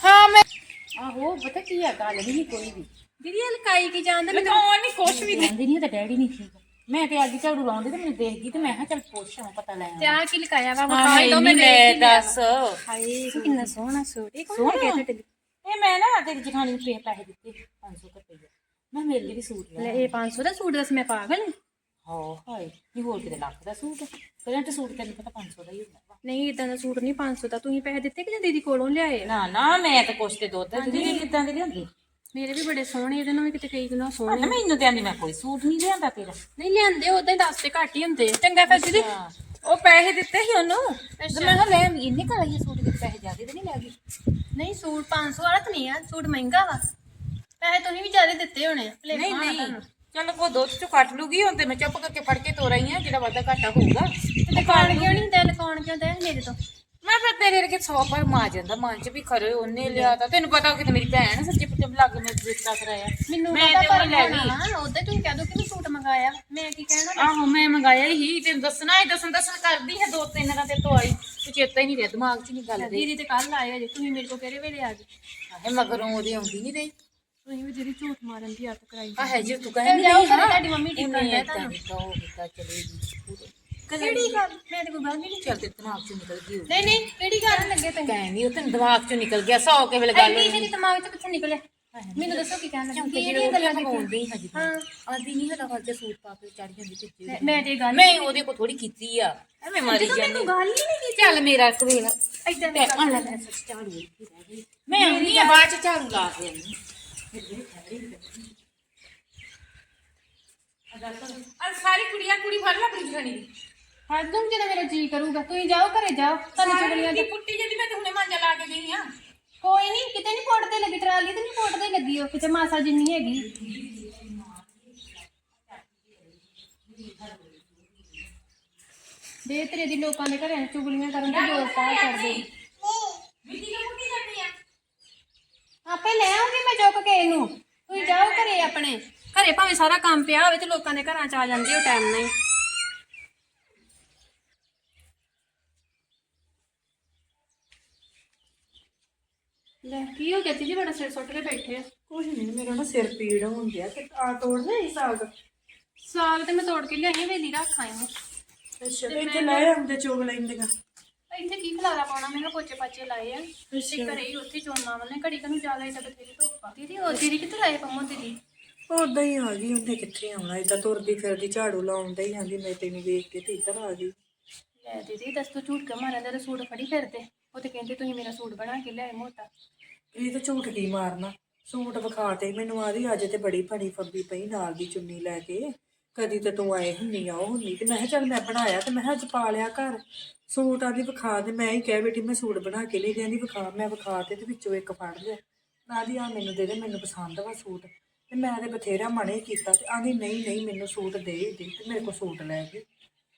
ਹਾਂ ਮੈਂ ਆਹੋ ਪਤਾ ਕੀ ਆ ਗੱਲ ਨਹੀਂ ਕੋਈ ਵੀ। ਦੀਦੀ ਇਹ ਲਕਾਈ ਕੀ ਜਾਂਦੇ ਲਗਾਉਣ ਨਹੀਂ ਕੁਛ ਵੀ। ਨਹੀਂ ਨਹੀਂ ਤਾਂ ਡੈਡੀ ਨਹੀਂ ਠੀਕ। ਮੈਂ ਤੇ ਅੱਜ ਝਾੜੂ ਲਾਉਂਦੀ ਤੇ ਮੈਨੂੰ ਦੇਖ ਗਈ ਤੇ ਮੈਂ ਕਿਹਾ ਚੱਲ ਪੁੱਛ ਆਵਾਂ ਪਤਾ ਲੈ ਤੇ ਆਵਾਂ ਆਹ ਕੀ ਲਕਾਇਆ ਵਾ? ਹਾਂ ਵਿਖਾਈ ਦੋ ਮੈਂ ਹੀ ਲਿਆ ਦੱਸ। ਹਾਏ ਕਿੰਨਾ ਸੋਹਣਾ ਸੂਟ। ਇਹ ਕੌਣ ਲੈ ਕੇ ਆਇਆ ਤੁਹਾਡੇ ਲਈ? ਇਹ ਮੈਂ ਨਾ ਤੇਰੀ ਜਠਾਣੀ ਨੂੰ ਪੇ ਪੈਸੇ ਦਿੱਤੇ 500 ਰੁਪਏ ਮੈਂ ਮੇਰੇ ਲਈ ਵੀ ਸੂਟ ਲੈ ਇਹ 500 ਦਾ ਸੂਟ ਦੱਸ ਮੈਂ ਪਾਗਲ ਹਾਂ? ਹਾਂ ਹਾਏ ਨਹੀਂ ਹੋਰ ਕਿਤੇ ਲੱਖ ਦਾ ਸੂਟ ਤੇ ਸੂਟ ਤੈਨੂੰ ਪਤਾ 500 ਦਾ ਹੀ ਹੁੰਦਾ ਵਾ। ਨਹੀਂ ਇਦਾਂ ਦਾ ਸੂਟ ਨਹੀਂ 500 ਦਾ। ਤੁਸੀਂ ਪੈਸੇ ਦਿੱਤੇ ਕਿ ਜਾਂ ਦੀਦੀ ਕੋਲੋਂ ਲਿਆਏ ਨਾ ਨਾ ਮੈਂ ਤਾਂ ਕੁਛ ਤੇ ਦੋ ਤੇ ਦੀਦੀ ਕਿਦਾਂ ਦੇ ਲਿਆਂਦੀ ਮੇਰੇ ਵੀ ਬੜੇ ਸੋਹਣੇ ਇਹਦੇ ਨਾਲ ਵੀ ਕਿਤੇ ਕਈ ਗੁਣਾ ਸੋਹਣੇ ਮੈਨੂੰ ਤੇ ਆਂਦੀ ਮੈਂ ਕੋਈ ਸੂਟ ਨਹੀਂ ਲਿਆਂਦਾ ਤੇਰਾ। ਨਹੀਂ ਲਿਆਂਦੇ ਉਦਾਂ ਹੀ ਦੱਸ ਤੇ ਘੱਟ ਹੀ ਹੁੰਦੇ। ਚੰਗਾ ਫਿਰ ਦੀਦੀ ਉਹ ਪੈਸੇ ਦਿੱਤੇ ਸੀ ਉਹਨੂੰ। ਤੇ ਮੈਂ ਕਿਹਾ ਲੈ ਇੰਨੇ ਘਰ ਆਈ ਸੂਟ ਦੇ ਪੈਸੇ ਜ਼ਿਆਦੇ ਤੇ ਨਹੀਂ ਲੱਗੀ ਨਹੀਂ ਸੂਟ 500 ਵਾਲਾ ਤਾਂ ਨਹੀਂ ਆ ਸੂਟ ਮਹਿੰਗਾ ਵਾ। ਪੈਸੇ ਤੁਸੀਂ ਵੀ ਜ਼ਿਆਦਾ ਦਿੱਤੇ ਹੋਣੇ ਆ ਭੁਲੇਖਾ ਨਹੀਂ ਹੋਣਾ ਨਹੀਂ। ਤੁਹਾਨੂੰ। ਚੱਲ ਕੋ ਦੋ ਚੋਂ ਕੱਟ ਲੂਗੀ ਹੁਣ ਤੇ ਮੈਂ ਚੁੱਪ ਕਰਕੇ ਫੜ ਕੇ ਤੋਰ ਆਈ ਆ ਜਿਹੜਾ ਵਾਦਾ ਘਾਟਾ ਹੋਊਗਾ। ਤੇ ਲਕਾਉਣ ਕਿਉਂ ਨਹੀਂ ਦੇ ਲਕਾਉਣ ਕਿਉਂ ਦੇ ਮੇਰੇ ਤੋਂ? ਮੈਂ ਫਿਰ ਤੇਰੇ ਵਰਗੇ ਸੌ ਪਰ ਮਾ ਜਾਂਦਾ ਮਨ ਚ ਵੀ ਖਰੇ ਉਹਨੇ ਲਿਆ ਤਾਂ। ਤੈਨੂੰ ਪਤਾ ਕਿ ਮੇਰੀ ਭੈਣ ਆ, ਸੱਚੇ ਪੁੱਤੇ ਲੱਗ ਮੈਂ ਰਿਸ਼ਤਾ ਕਰਾਇਆ। ਮੈਨੂੰ ਮੈਂ ਪਤਾ ਤੇ ਪਰ ਉਹੀ ਲੈ ਗਈ। ਹਾਂ ਉਦਾਂ ਤੁਸੀਂ ਕਹਿ ਦੋ ਕਿ ਮੈਂ ਸੂਟ ਮੰਗਾਇਆ। ਮੈਂ ਕੀ ਕਹਿਣਾ? ਆਹੋ ਮੈਂ ਮੰਗਾਇਆ ਹੀ ਤੈਨੂੰ ਦੱਸਣਾ ਹੀ ਦੱਸਣ ਦੱਸਣ ਕਰਦੀ ਹੈ ਦੋ ਤਿੰਨ ਦਾ ਤੇ ਤੋਂ ਆਈ। ਤੇ ਚੇਤਾ ਹੀ ਨਹੀਂ ਰਿਹਾ ਦਿਮਾਗ 'ਚ ਨਹੀਂ ਗੱਲ ਦੀਦੀ ਤੇ ਕੱਲ ਆਏ ਅਜੇ ਤੁਸੀਂ ਮੇਰੇ ਕੋਲ ਕਿਹੜੇ ਵੇਲੇ ਆ ਗਏ? ਆਹੇ ਮਗਰੋਂ ਉਹਦੀ ਆਉਂਦੀ ਨਹੀਂ ਰਹੀ। ਤੁਸੀਂ ਵੀ ਦੀਦੀ ਝੂਠ ਮਾਰਨ ਦੀ ਆਦਤ ਕਰਾਈ ਆ ਹੈ ਜੀ ਤੂੰ ਜਾਓ ਘਰੇ ਤੁਹਾਡੀ ਮੰਮੀ ਠੀਕ ਕਰ ਲੈ ਤੁਹਾਨੂੰ। ਚਲੇਗੀ ਕਿਹੜੀ ਗੱਲ? ਮੈਂ ਤੇ ਕੋਈ ਗੱਲ ਨਹੀਂ ਚੱਲ ਤੇ ਦਿਮਾਗ 'ਚੋਂ ਨਿਕਲ ਗਈ ਹੋਊ। ਨਹੀਂ ਨਹੀਂ ਕਿਹੜੀ ਗੱਲ? ਲੱਗੇ ਤੁਸੀਂ ਕਹਿੰਦੀ ਉਹ ਤੈਨੂੰ ਦਿਮਾਗ 'ਚੋਂ ਨਿਕਲ ਗਿਆ ਸੌ ਕੇ ਵੇਲੇ ਗੱਲ ਐਡੀ ਜਿਹੜੀ ਦਿਮਾਗ ਚ ਕਿੱਥੋਂ ਨਿਕਲਿਆ? ਮੈਨੂੰ ਦੱਸੋ ਕੀ ਕਹਿਣ ਲੱਗੇ। ਕਿਹੜੀਆਂ ਕਿਹੜੀਆਂ ਗੱਲਾਂ ਗੱਲਾਂ ਮਗਾਉਂਦੀ ਹਜੇ ਹਾਂ। ਆਦੀ ਨਹੀਂ ਹਲਾ ਵਾਜਾ ਸੂਟ ਪਾ ਕੇ ਚੜ ਜਾਂਦੀ ਤੇ ਮੈਂ- ਮੈਂ ਤੇ ਗੱਲ ਮੈਂ ਉਹਦੇ ਕੋ ਥੋੜੀ ਕੀਤੀ ਆ। ਐਵੇਂ ਮਾਰੀ ਜਦੋਂ ਜਾਂਦੀ। ਮੈਨੂੰ ਗੱਲ ਹੀ ਨਹੀਂ ਕੀਤੀ। ਚੱਲ ਮੇਰਾ ਕਵੇਲਾ ਏਦਾਂ ਤੇ ਆ ਲੈ ਲੈ ਸੱਚ ਝਾੜੂ ਇੱਥੇ ਰਹਿ ਗਈ। ਮੈਂ ਆਉਂਦੀ ਆ। ਬਾਅਦ ਚ ਝਾੜੂ ਲਾ ਕੇ ਆਉਂਦੀ ਅਰ ਸਾਰੀ ਕੁੜੀਆਂ ਕੁੜੀ ਫੜ ਲੈ ਆਪਣੀ ਜਣੀ ਦੀ। ਹੱਦੋਂ ਜਦੋਂ ਮੇਰਾ ਜੀ ਕਰੂਗਾ? ਤੁਸੀਂ ਜਾਓ ਘਰੇ ਜਾਓ। ਤੁਹਾਨੂੰ ਚੁਗਲੀਆਂ ਸਾਰੀ ਪੁੱਟੀ ਜਾਂਦੀ ਮੈਂ ਤੇ ਹੁਣੇ ਮਾਂਜਾ ਲਾ ਕੇ ਗਈ ਆ। ਕੋਈ ਨਹੀਂ ਕਿਤੇ ਨਹੀਂ ਤੇ ਲੱਗੀ ਟਰਾਲੀ ਤੇ ਨਹੀਂ ਤੇ ਲੱਗੀ ਉਹ ਕਿਤੇ ਮਾਸਾ ਜਿੰਨੀ ਹੈਗੀ। ਦੇ ਤੇਰੇ ਦੀ ਲੋਕਾਂ ਦੇ ਘਰਾਂ 'ਚ ਚੁਗਲੀਆਂ ਕਰਨ ਦੀ ਜ਼ੋਰ ਪਾ ਕਰਦੇ। ਆਪੇ ਲੈ ਆਉਂਗੀ ਮੈਂ ਚੁੱਕ ਕੇ ਇਹਨੂੰ। ਤੁਸੀਂ ਜਾਓ ਘਰੇ ਆਪਣੇ। ਘਰੇ ਭਾਵੇਂ ਸਾਰਾ ਕੰਮ ਪਿਆ ਹੋਵੇ ਤੇ ਲੋਕਾਂ ਦੇ ਘਰਾਂ 'ਚ ਆ ਜਾਂਦੇ ਹੋ ਟਾਈਮ ਨਾਲ ਹੀ ਲੈ ਕੀ ਹੋ ਗਿਆ ਜੀ ਬੜਾ ਸਿਰ ਸੁੱਟ ਕੇ ਬੈਠੇ ਆ। ਕੁਝ ਨਹੀਂ ਮੇਰਾ ਨਾ ਸਿਰ ਪੀੜ ਹੋਣ ਡਿਆ ਕਿ ਆ ਤੋੜ ਲੈ ਸਾਗ। ਸਾਗ ਤੇ ਮੈਂ ਤੋੜ ਕੇ ਲਿਆਈ ਵੇਲੀ ਰੱਖ ਆਈ ਹਾਂ ਅੱਛਾ ਤੇ ਇੱਥੇ ਲੈ ਆਉਂਦੇ ਚੋਗ ਲੈਂਦੀਆਂ। ਇੱਥੇ ਕੀ ਖਲਾਰਾ ਪਾਉਣਾ ਮੈਂ ਕਿਹਾ ਪੋਚੇ ਪਾਚੇ ਲਾਏ ਆ। ਤੇ ਘਰੇ ਹੀ ਉੱਥੇ ਚੋਣਾ ਵਾਲੇ ਘੜੀ ਕਨੂੰ ਜਾ ਲਈ ਤਾਂ ਬਥੇਰੀ ਧੁੱਪ ਆ। ਦੀਦੀ ਉਹ ਦੀਦੀ ਕਿੱਥੇ ਲਾਏ ਪੰਮੋ ਦੀਦੀ? ਉਦਾਂ ਹੀ ਆ ਗਈ ਉਹਨੇ ਕਿੱਥੇ ਆਉਣਾ ਏਦਾਂ ਤੁਰਦੀ ਫਿਰਦੀ ਝਾੜੂ ਲਾਉਂਦਾ ਹੀ ਆਂਦੀ ਮੈਂ ਤੈਨੂੰ ਵੇਖ ਕੇ ਤੇ ਇੱਧਰ ਆ ਗਈ। ਲੈ ਦੀਦੀ ਦੱਸ ਤੂੰ ਝੂਠ ਕੇ ਮਾਰਿਆ? ਤੇਰਾ ਸੂਟ ਫੜੀ ਫਿਰਦੇ। ਉਹ ਤੇ ਕਹਿੰਦੇ ਤੁਸੀਂ ਮੇਰਾ ਸੂਟ ਬਣਾ ਕੇ ਲਿਆਏ ਮੋਟਾ। ਇਹ ਤਾਂ ਝੂਠ ਕੀ ਮਾਰਨਾ? ਸੂਟ ਵਿਖਾ ਤੇ ਮੈਨੂੰ ਆਦੀ ਅੱਜ ਤੇ ਬੜੀ ਭਣੀ ਫੱਬੀ ਪਈ ਨਾਲ ਦੀ ਚੁੰਨੀ ਲੈ ਕੇ। ਕਦੀ ਤੇ ਤੂੰ ਆਏ ਹੁੰਨੀ ਆ ਉਹ ਹੁੰਨੀ। ਤੇ ਮੈਂ ਕਿਹਾ ਚੱਲ ਮੈਂ ਬਣਾਇਆ ਤੇ ਮੈਂ ਕਿਹਾ ਅੱਜ ਪਾ ਲਿਆ ਘਰ। ਸੂਟ ਆਦੀ ਵਿਖਾ ਦੇ ਮੈਂ ਹੀ ਕਹਿ ਬੇਟੀ ਮੈਂ ਸੂਟ ਬਣਾ ਕੇ ਲਈ ਜਾਂਦੀ ਵਿਖਾ ਮੈਂ ਵਿਖਾ ਤੇ ਤੇ ਵਿੱਚੋਂ ਇੱਕ ਫੜ ਲਿਆ। ਆਦੀ ਆ ਮੈਨੂੰ ਦੇ ਦੇ ਮੈਨੂੰ ਪਸੰਦ ਵਾ ਸੂਟ। ਤੇ ਮੈਂ ਤੇ ਬਥੇਰਾ ਮਨੇ ਕੀਤਾ ਤੇ ਆਂਦੀ ਨਹੀਂ ਨਹੀਂ ਮੈਨੂੰ ਸੂਟ ਦੇ ਦੇ ਤੇ ਮੇਰੇ ਕੋਲ ਸੂਟ ਲੈ ਗਈ।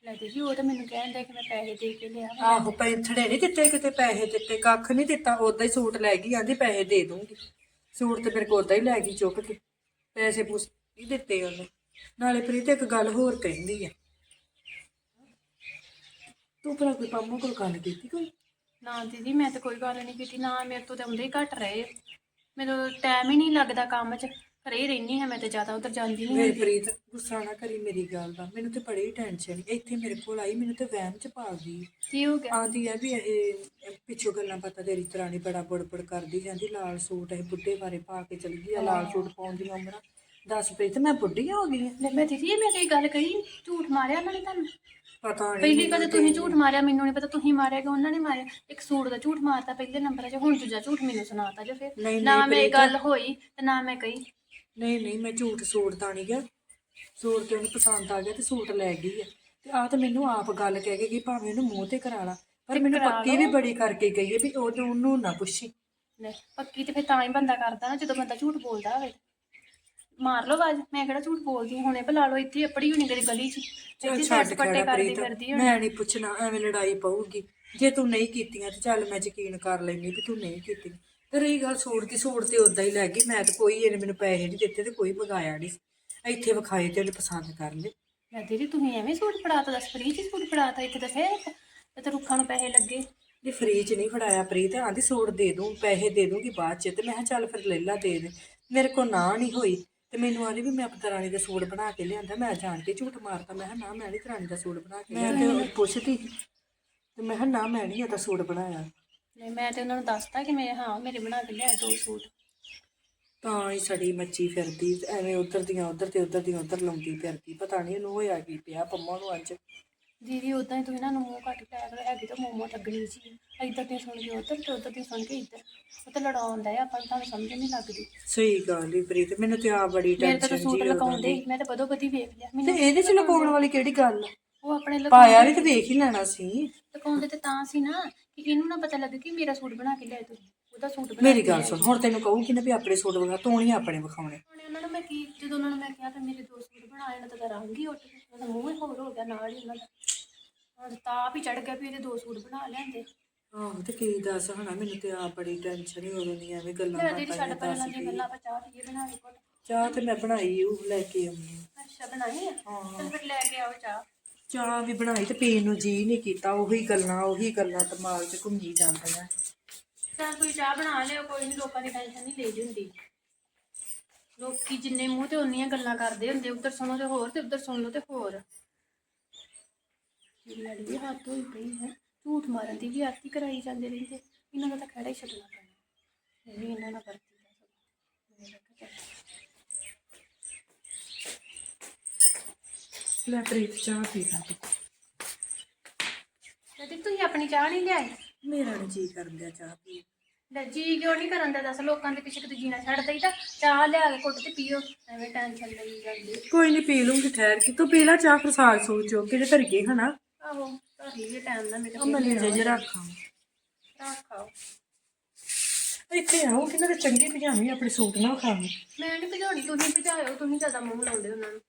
ਲੈ ਦੀਦੀ ਉਹ ਤਾਂ ਮੈਨੂੰ ਕਹਿੰਦਾ ਕਿ ਮੈਂ ਪੈਸੇ ਦੇ ਕੇ ਲਿਆ ਆਹੋ ਪੈਂਥੜੇ ਨਹੀਂ ਦਿੱਤੇ ਕਿਤੇ ਪੈਸੇ ਦਿੱਤੇ ਕੱਖ ਨਹੀਂ ਦਿੱਤਾ ਉਦਾਂ ਹੀ ਸੂਟ ਲੈ ਗਈ ਆਂਦੀ ਪੈਸੇ ਦੇ ਦੂੰਗੀ। ਸੂਟ ਤੇ ਮੇਰੇ ਕੋਲ ਉਦਾਂ ਹੀ ਲੈ ਗਈ ਚੁੱਕ ਕੇ, ਪੈਸੇ ਪੂਸ ਨਹੀਂ ਦਿੱਤੇ ਉਹਨੇ। ਨਾਲੇ ਪ੍ਰੀਤ ਇੱਕ ਗੱਲ ਹੋਰ ਕਹਿੰਦੀ ਆ। ਤੂੰ ਭਲਾ ਕੋਈ ਪੰਮੋ ਕੋਲ ਗੱਲ ਕੀਤੀ ਕੋਈ? ਨਾ ਦੀਦੀ, ਮੈਂ ਤਾਂ ਕੋਈ ਗੱਲ ਨਹੀਂ ਕੀਤੀ, ਨਾ ਮੇਰੇ ਤੋਂ ਤਾਂ ਆਉਂਦੇ ਹੀ ਘਟ ਰਹੇ ਮੈਨੂੰ ਟਾਈਮ ਹੀ ਨਹੀਂ ਲੱਗਦਾ ਕੰਮ 'ਚ। ਘਰੇ ਰਹਿਣੀ ਹਾਂ ਮੈਂ ਤੇ ਜ਼ਿਆਦਾ ਉਧਰ ਜਾਂਦੀ ਨਹੀਂ ਵੇ ਪ੍ਰੀਤ ਗੁੱਸਾ ਨਾ ਕਰੀ ਮੇਰੀ ਗੱਲ ਦਾ। ਮੈਨੂੰ ਤੇ ਬੜੀ ਟੈਨਸ਼ਨ ਇੱਥੇ ਮੇਰੇ ਕੋਲ ਆਈ ਮੈਨੂੰ ਤੇ ਵਹਿਮ ਚ ਪਾ ਗਈ। ਕੀ ਹੋ ਗਿਆ? ਆਂਦੀ ਆ ਵੀ ਇਹ ਪਿੱਛੋਂ ਗੱਲਾਂ ਪਤਾ ਤੇਰੀ ਤਰਾਣੀ ਬੜਾ ਬੜਬੜ ਕਰਦੀ ਜਾਂਦੀ ਲਾਲ ਸੂਟ ਇਹ ਬੁੱਢੇ ਬਾਰੇ ਪਾ ਕੇ ਚਲ ਗਈ ਆ ਲਾਲ ਸੂਟ ਪਾਉਣ ਦੀਆਂ ਉਮਰਾਂ। ਦੱਸ ਪ੍ਰੀਤ ਮੈਂ ਬੁੱਢੀ ਹੋ ਗਈ ਆ? ਲੈ ਮੈਂ ਦੀਦੀ ਮੈਂ ਕੋਈ ਗੱਲ ਕਹੀ ਝੂਠ ਮਾਰਿਆ ਉਹਨਾਂ ਨੇ ਤੁਹਾਨੂੰ? ਪਤਾ ਨਹੀਂ ਪਹਿਲੀ ਕਦੇ ਤੁਸੀਂ ਝੂਠ ਮਾਰਿਆ ਮੈਨੂੰ ਨਹੀਂ ਪਤਾ ਤੁਸੀਂ ਮਾਰਿਆ ਕਿ ਉਹਨਾਂ ਨੇ ਮਾਰਿਆ? ਇੱਕ ਸੂਟ ਦਾ ਝੂਠ ਮਾਰਤਾ ਪਹਿਲੇ ਨੰਬਰ 'ਚ ਹੁਣ ਦੂਜਾ ਝੂਠ ਮੈਨੂੰ ਸੁਣਾਤਾ ਜੋ ਫਿਰ। ਨਹੀਂ, ਨਾ ਨਹੀਂ, ਮੈਂ ਇਹ ਪ੍ਰੀਤ। ਗੱਲ ਹੋਈ ਤੇ ਨਾ ਮੈਂ ਕਹੀ। ਨਹੀਂ ਨਹੀਂ ਮੈਂ ਝੂਠ ਸੂਟ ਤਾਂ ਨਹੀਂ ਗਿਆ ਸੂਟ ਤੇ ਉਹਨੂੰ ਪਸੰਦ ਆ ਗਿਆ ਤੇ ਸੂਟ ਲੈ ਗਈ ਆ। ਤੇ ਆ ਤਾਂ ਮੈਨੂੰ ਆਪ ਗੱਲ ਕਹਿ ਕੇ ਗਈ ਭਾਵੇਂ ਉਹਨੂੰ ਮੂੰਹ ਤੇ ਕਰਾ ਲਾ। ਪਰ ਮੈਨੂੰ ਕਰਾ ਪੱਕੀ ਵੀ ਬੜੀ ਕਰਕੇ ਗਈ ਹੈ ਵੀ ਉਹਨੂੰ ਉਹਨੂੰ ਨਾ ਪੁੱਛੀ। ਲੈ ਪੱਕੀ ਤੇ ਫਿਰ ਤਾਂ ਹੀ ਬੰਦਾ ਕਰਦਾ ਨਾ ਜਦੋਂ ਬੰਦਾ ਝੂਠ ਬੋਲਦਾ ਹੋਵੇ। ਮਾਰ ਲਓ ਬਾਜ ਮੈਂ ਕਿਹੜਾ ਝੂਠ ਬੋਲਦੀ ਹਾਂ, ਹੁਣੇ ਬੁਲਾ ਲਓ ਇੱਥੇ ਅਪੜੀ ਹੋਣੀ ਕਦੀ ਗਲੀ 'ਚ। ਚੱਲ ਇੱਥੇ ਛੱਡ ਪੱਟੇ ਖੜਾ ਕਰਦੀ ਪ੍ਰੀਤ ਹੋਣੀ। ਮੈਂ ਨਹੀਂ ਪੁੱਛਣਾ ਐਵੇਂ ਲੜਾਈ ਪਊਗੀ। ਜੇ ਤੂੰ ਨਹੀਂ ਕੀਤੀਆਂ ਤੇ ਚੱਲ ਮੈਂ ਯਕੀਨ ਕਰ ਲੈਂਦੀ ਵੀ ਤੂੰ ਨਹੀਂ ਕੀਤੀ ਰਹੀ ਗੱਲ ਸੂਟ ਦੀ ਸੂਟ ਤੇ ਉਦਾਂ ਹੀ ਲੈ ਗਈ। ਮੈਂ ਤਾਂ ਕੋਈ ਇਹਨੇ ਮੈਨੂੰ ਪੈਸੇ ਨਹੀਂ ਦਿੱਤੇ ਤੇ ਕੋਈ ਮੰਗਾਇਆ ਨਹੀਂ ਇੱਥੇ ਵਿਖਾਏ ਤੇ ਉਹਨੇ ਪਸੰਦ ਕਰ ਲਏ। ਮੈਂ ਦੀਦੀ ਤੁਸੀਂ ਐਵੇਂ ਸੂਟ ਫੜਾਤਾ ਦੱਸ ਫਰੀ 'ਚ ਸੂਟ ਫੜਾਤਾ ਇੱਥੇ ਤਾਂ ਫੇਰ ਤੇ ਰੁੱਖਾਂ ਨੂੰ ਪੈਸੇ ਲੱਗੇ। ਜੇ ਫ੍ਰੀ ਚ ਨਹੀਂ ਫੜਾਇਆ ਪ੍ਰੀਤ ਆਂਦੀ ਸੂਟ ਦੇ ਦੂੰ ਪੈਸੇ ਦੇ ਦੂੰਗੀ ਬਾਅਦ ਚ। ਤੇ ਮੈਂ ਕਿਹਾ ਚੱਲ ਫਿਰ ਲੈ ਲਾ ਦੇ ਦੇ। ਮੇਰੇ ਕੋ ਨਾ ਨਹੀਂ ਹੋਈ। ਤੇ ਮੈਨੂੰ ਆਂਦੀ ਵੀ ਮੈਂ ਆਪਣੀ ਦਰਾਣੀ ਦਾ ਸੂਟ ਬਣਾ ਕੇ ਲਿਆਂਦਾ। ਮੈਂ ਜਾਣ ਕੇ ਝੂਠ ਮਾਰਤਾ। ਮੈਂ ਕਿਹਾ ਨਾ ਮੈਂ ਨਹੀਂ ਦਰਾਣੀ ਦਾ ਸੂਟ ਬਣਾ ਕੇ ਮੈਂ ਤੇ ਪੁੱਛਦੀ ਤੇ ਮੈਂ ਕਿਹਾ ਨਾ ਮੈਂ ਨਹੀਂ ਇਹਦਾ ਸੂਟ ਬਣਾਇਆ। ਨਹੀਂ ਮੈਂ ਤੇ ਉਹਨਾਂ ਨੂੰ ਦੱਸਤਾ ਕਿ ਮੈਂ ਹਾਂ ਮੇਰੇ ਬਣਾ ਕੇ ਲਿਆ ਦੋ ਸੂਟ। ਤਾਂ ਹੀ ਸੜੀ ਮੱਚੀ ਫਿਰਦੀ ਤੇ ਐਵੇਂ ਉਧਰ ਦੀਆਂ ਉਧਰ ਤੇ ਉਧਰ ਦੀਆਂ ਉਧਰ ਲਾਉਂਦੀ ਫਿਰਦੀ ਪਤਾ ਨਹੀਂ ਇਹਨੂੰ ਹੋਇਆ ਕੀ ਪਿਆ ਪੰਮਾ ਨੂੰ ਅੱਜ। ਦੀਦੀ ਉਦਾਂ ਹੀ ਤੁਸੀਂ ਇਹਨਾਂ ਨੂੰ ਮੂੰਹ ਘੱਟ ਲਾਇਆ ਕਰੋ ਹੈਗੀ ਤਾਂ ਮੂੰਹ ਲੱਗਣੀ ਸੀ। ਇੱਧਰ ਦੀ ਸੁਣ ਕੇ ਉੱਧਰ ਤੇ ਉੱਧਰ ਦੀ ਸੁਣ ਕੇ ਇੱਧਰ। ਉਹ ਤਾਂ ਲੜਾਉਂਦਾ ਹੈ ਆਪਾਂ ਨੂੰ ਤੁਹਾਨੂੰ ਸਮਝ ਨਹੀਂ ਲੱਗਦੀ। ਸਹੀ ਗੱਲ ਹੀ ਪ੍ਰੀਤ ਮੈਨੂੰ ਤੇ ਆ ਬੜੀ ਮੇਰੇ ਤਾਂ ਟੈਨਸ਼ਨ ਸੂਟ ਜੀ ਲਗਾਉਂਦੇ ਮੈਂ ਤਾਂ ਬਦੋ ਬਦੀ ਵੇਖ ਲਿਆ। ਤੇ ਮੈਨੂੰ ਇਹਦੇ ਚ ਲਗਾਉਣ ਵਾਲੀ ਕਿਹੜੀ ਗੱਲ ਆ? ਉਹ ਆਪਣੇ ਪਾਇਆ ਵੀ ਤੇ ਵੇਖ ਹੀ ਲੈਣਾ ਸੀ। ਲਗਾਉਂਦੇ ਤੇ ਤਾਂ ਸੀ ਨਾ। ਕਿ ਇਹਨੂੰ ਨਾ ਪਤਾ ਲੱਗੇ ਕਿ ਮੇਰਾ ਸੂਟ ਬਣਾ ਕੇ ਲਿਆਏ ਤੁਸੀਂ ਉਹਦਾ ਸੂਟ ਬਣਾ ਮੇਰੀ ਗੱਲ ਸੁਣ ਹੁਣ ਤੈਨੂੰ ਕਹੂੰ ਕਿ ਨਾ ਵੀ ਆਪਣੇ ਸੂਟ ਵਿਖਾ ਤੂੰ ਨਹੀਂ ਆਪਣੇ ਵਿਖਾਉਣੇ। ਹੁਣ ਉਹਨਾਂ ਨੂੰ ਮੈਂ ਕੀ ਜਦੋਂ ਉਹਨਾਂ ਨੂੰ ਮੈਂ ਕਿਹਾ ਕਿ ਮੇਰੇ ਦੋ ਸੂਟ ਬਣਾਏ ਨਾ ਤਾਂ ਰੰਗ ਹੀ ਉੱਠ ਗਿਆ ਉਹਦਾ ਮੂੰਹ ਹੀ ਹੋਰ ਹੋ ਗਿਆ ਨਾਲ ਹੀ ਉਹਨਾਂ ਦਾ। ਹੁਣ ਤਾਂ ਆਪ ਹੀ ਚੜ ਗਿਆ ਵੀ ਇਹਦੇ ਦੋ ਸੂਟ ਬਣਾ ਲਿਆਂਦੇ। ਆਹੋ ਤੇ ਕੀ ਦੱਸ ਹਣਾ ਮੈਨੂੰ ਤੇ ਆ ਬੜੀ ਟੈਨਸ਼ਨ ਹੀ ਹੋ ਰਹੀ ਐਵੇਂ ਗੱਲਾਂ ਦੀਦੀ ਬਾਤਾਂ ਛੱਡ ਇਹਨਾਂ ਦੀਆਂ ਗੱਲਾਂ ਆਪਾਂ ਚਾਹ ਪੀਏ ਬਣਾ ਕੇ ਕੋਲ ਚਾਹ ਤੇ ਮੈਂ ਬਣਾਈ ਉਹ ਲੈ ਕੇ ਆਉਂਦੀ ਅੱਛਾ ਬਣਾਈ ਆ? ਚਲ ਫਿਰ ਲੈ ਕੇ ਆਓ ਚਾਹ। ਚਾਹ ਵੀ ਬਣਾਈ ਤੇ ਪੀਣ ਨੂੰ ਜੀ ਨਹੀਂ ਕੀਤਾ, ਉਹੀ ਗੱਲਾਂ ਉਹੀ ਗੱਲਾਂ ਦਿਮਾਗ 'ਚ ਘੁੰਮੀ ਜਾਂਦੀਆਂ। ਚੱਲ ਤੁਸੀਂ ਚਾਹ ਬਣਾ ਲਿਓ, ਕੋਈ ਨਹੀਂ ਲੋਕਾਂ ਦੀ ਟੈਨਸ਼ਨ ਨਹੀਂ ਲਈ ਹੁੰਦੀ। ਲੋਕੀ ਜਿੰਨੇ ਮੂੰਹ ਤੇ ਉਨੀਆਂ ਗੱਲਾਂ ਕਰਦੇ ਹੁੰਦੇ, ਉੱਧਰ ਸੁਣੋ ਤੇ ਹੋਰ ਤੇ ਉਧਰ ਸੁਣ ਲਓ ਤੇ ਹੋਰ। ਮੇਰੀ ਲੜੀ ਹੱਥ ਹੋਈ ਪਈ ਹੈ, ਝੂਠ ਮਾਰਨ ਦੀ ਵੀ ਆਰਤੀ ਕਰਾਈ ਜਾਂਦੇ ਰਹਿੰਦੇ। ਇਹਨਾਂ ਦਾ ਤਾਂ ਖੜਾ ਹੀ ਛੱਡਣਾ ਪੈਣਾ। ਇਹ ਵੀ ਇਹਨਾਂ ਨਾਲ ਕਰਦੀ ਦਾ ਸਭ ਮੈਨੂੰ ਲੱਗਾ ਚੱਲ। ਲੈ ਪ੍ਰੀਤ ਚਾਹ ਪੀ ਲਾ ਤੂੰ। ਤੇ ਤੁਸੀਂ ਆਪਣੀ ਚਾਹ ਨਹੀਂ ਲਿਆਏ? ਮੇਰਾ ਨੀ ਜੀ ਕਰਨ ਦਿਆ ਚਾਹ ਪੀ ਲੈ ਜੀ ਕਿਉਂ ਨਹੀਂ ਕਰਨ ਦਾ ਦੱਸ ਲੋਕਾਂ ਦੇ ਪਿੱਛੇ ਕਿਤੇ ਜੀਣਾ ਛੱਡ ਦਈ ਤਾਂ। ਚਾਹ ਲਿਆ ਕੇ ਘੁੱਟ ਤੇ ਪੀਓ ਐਵੇਂ ਟੈਨਸ਼ਨ ਲਈ ਜਾਂਦੇ। ਕੋਈ ਨਹੀਂ ਪੀ ਲੂੰਗੀ ਠਹਿਰ ਕੇ। ਤੂੰ ਪੀ ਲੈ ਚਾਹ ਫਿਰ ਸਾਗ ਸੂਗ ਚੋ ਕਿਹੜੇ ਧਰ ਗਏ ਹਨਾ? ਆਹੋ ਧਰ ਲਈਏ ਟਾਈਮ ਨਾਲ ਮੇਰੇ ਉਹ ਮੈਂ ਲੈ ਜੇ ਰੱਖਾਂ ਇੱਥੇ ਆਓ ਕਿ ਮੇਰੇ ਚੰਗੀ ਭਜਾਵੀਂ ਆਪਣੇ ਸੂਟ ਨਾ ਖਾਵੀਂ ਮੈਂ ਨਹੀਂ ਭਜਾਉਣੀ ਤੁਸੀਂ ਭਜਾਇਓ ਤੁਸੀਂ ਜ਼ਿਆਦਾ ਮੂੰਹ ਲਾਉਂਦੇ ਉਹਨਾਂ ਨੂੰ।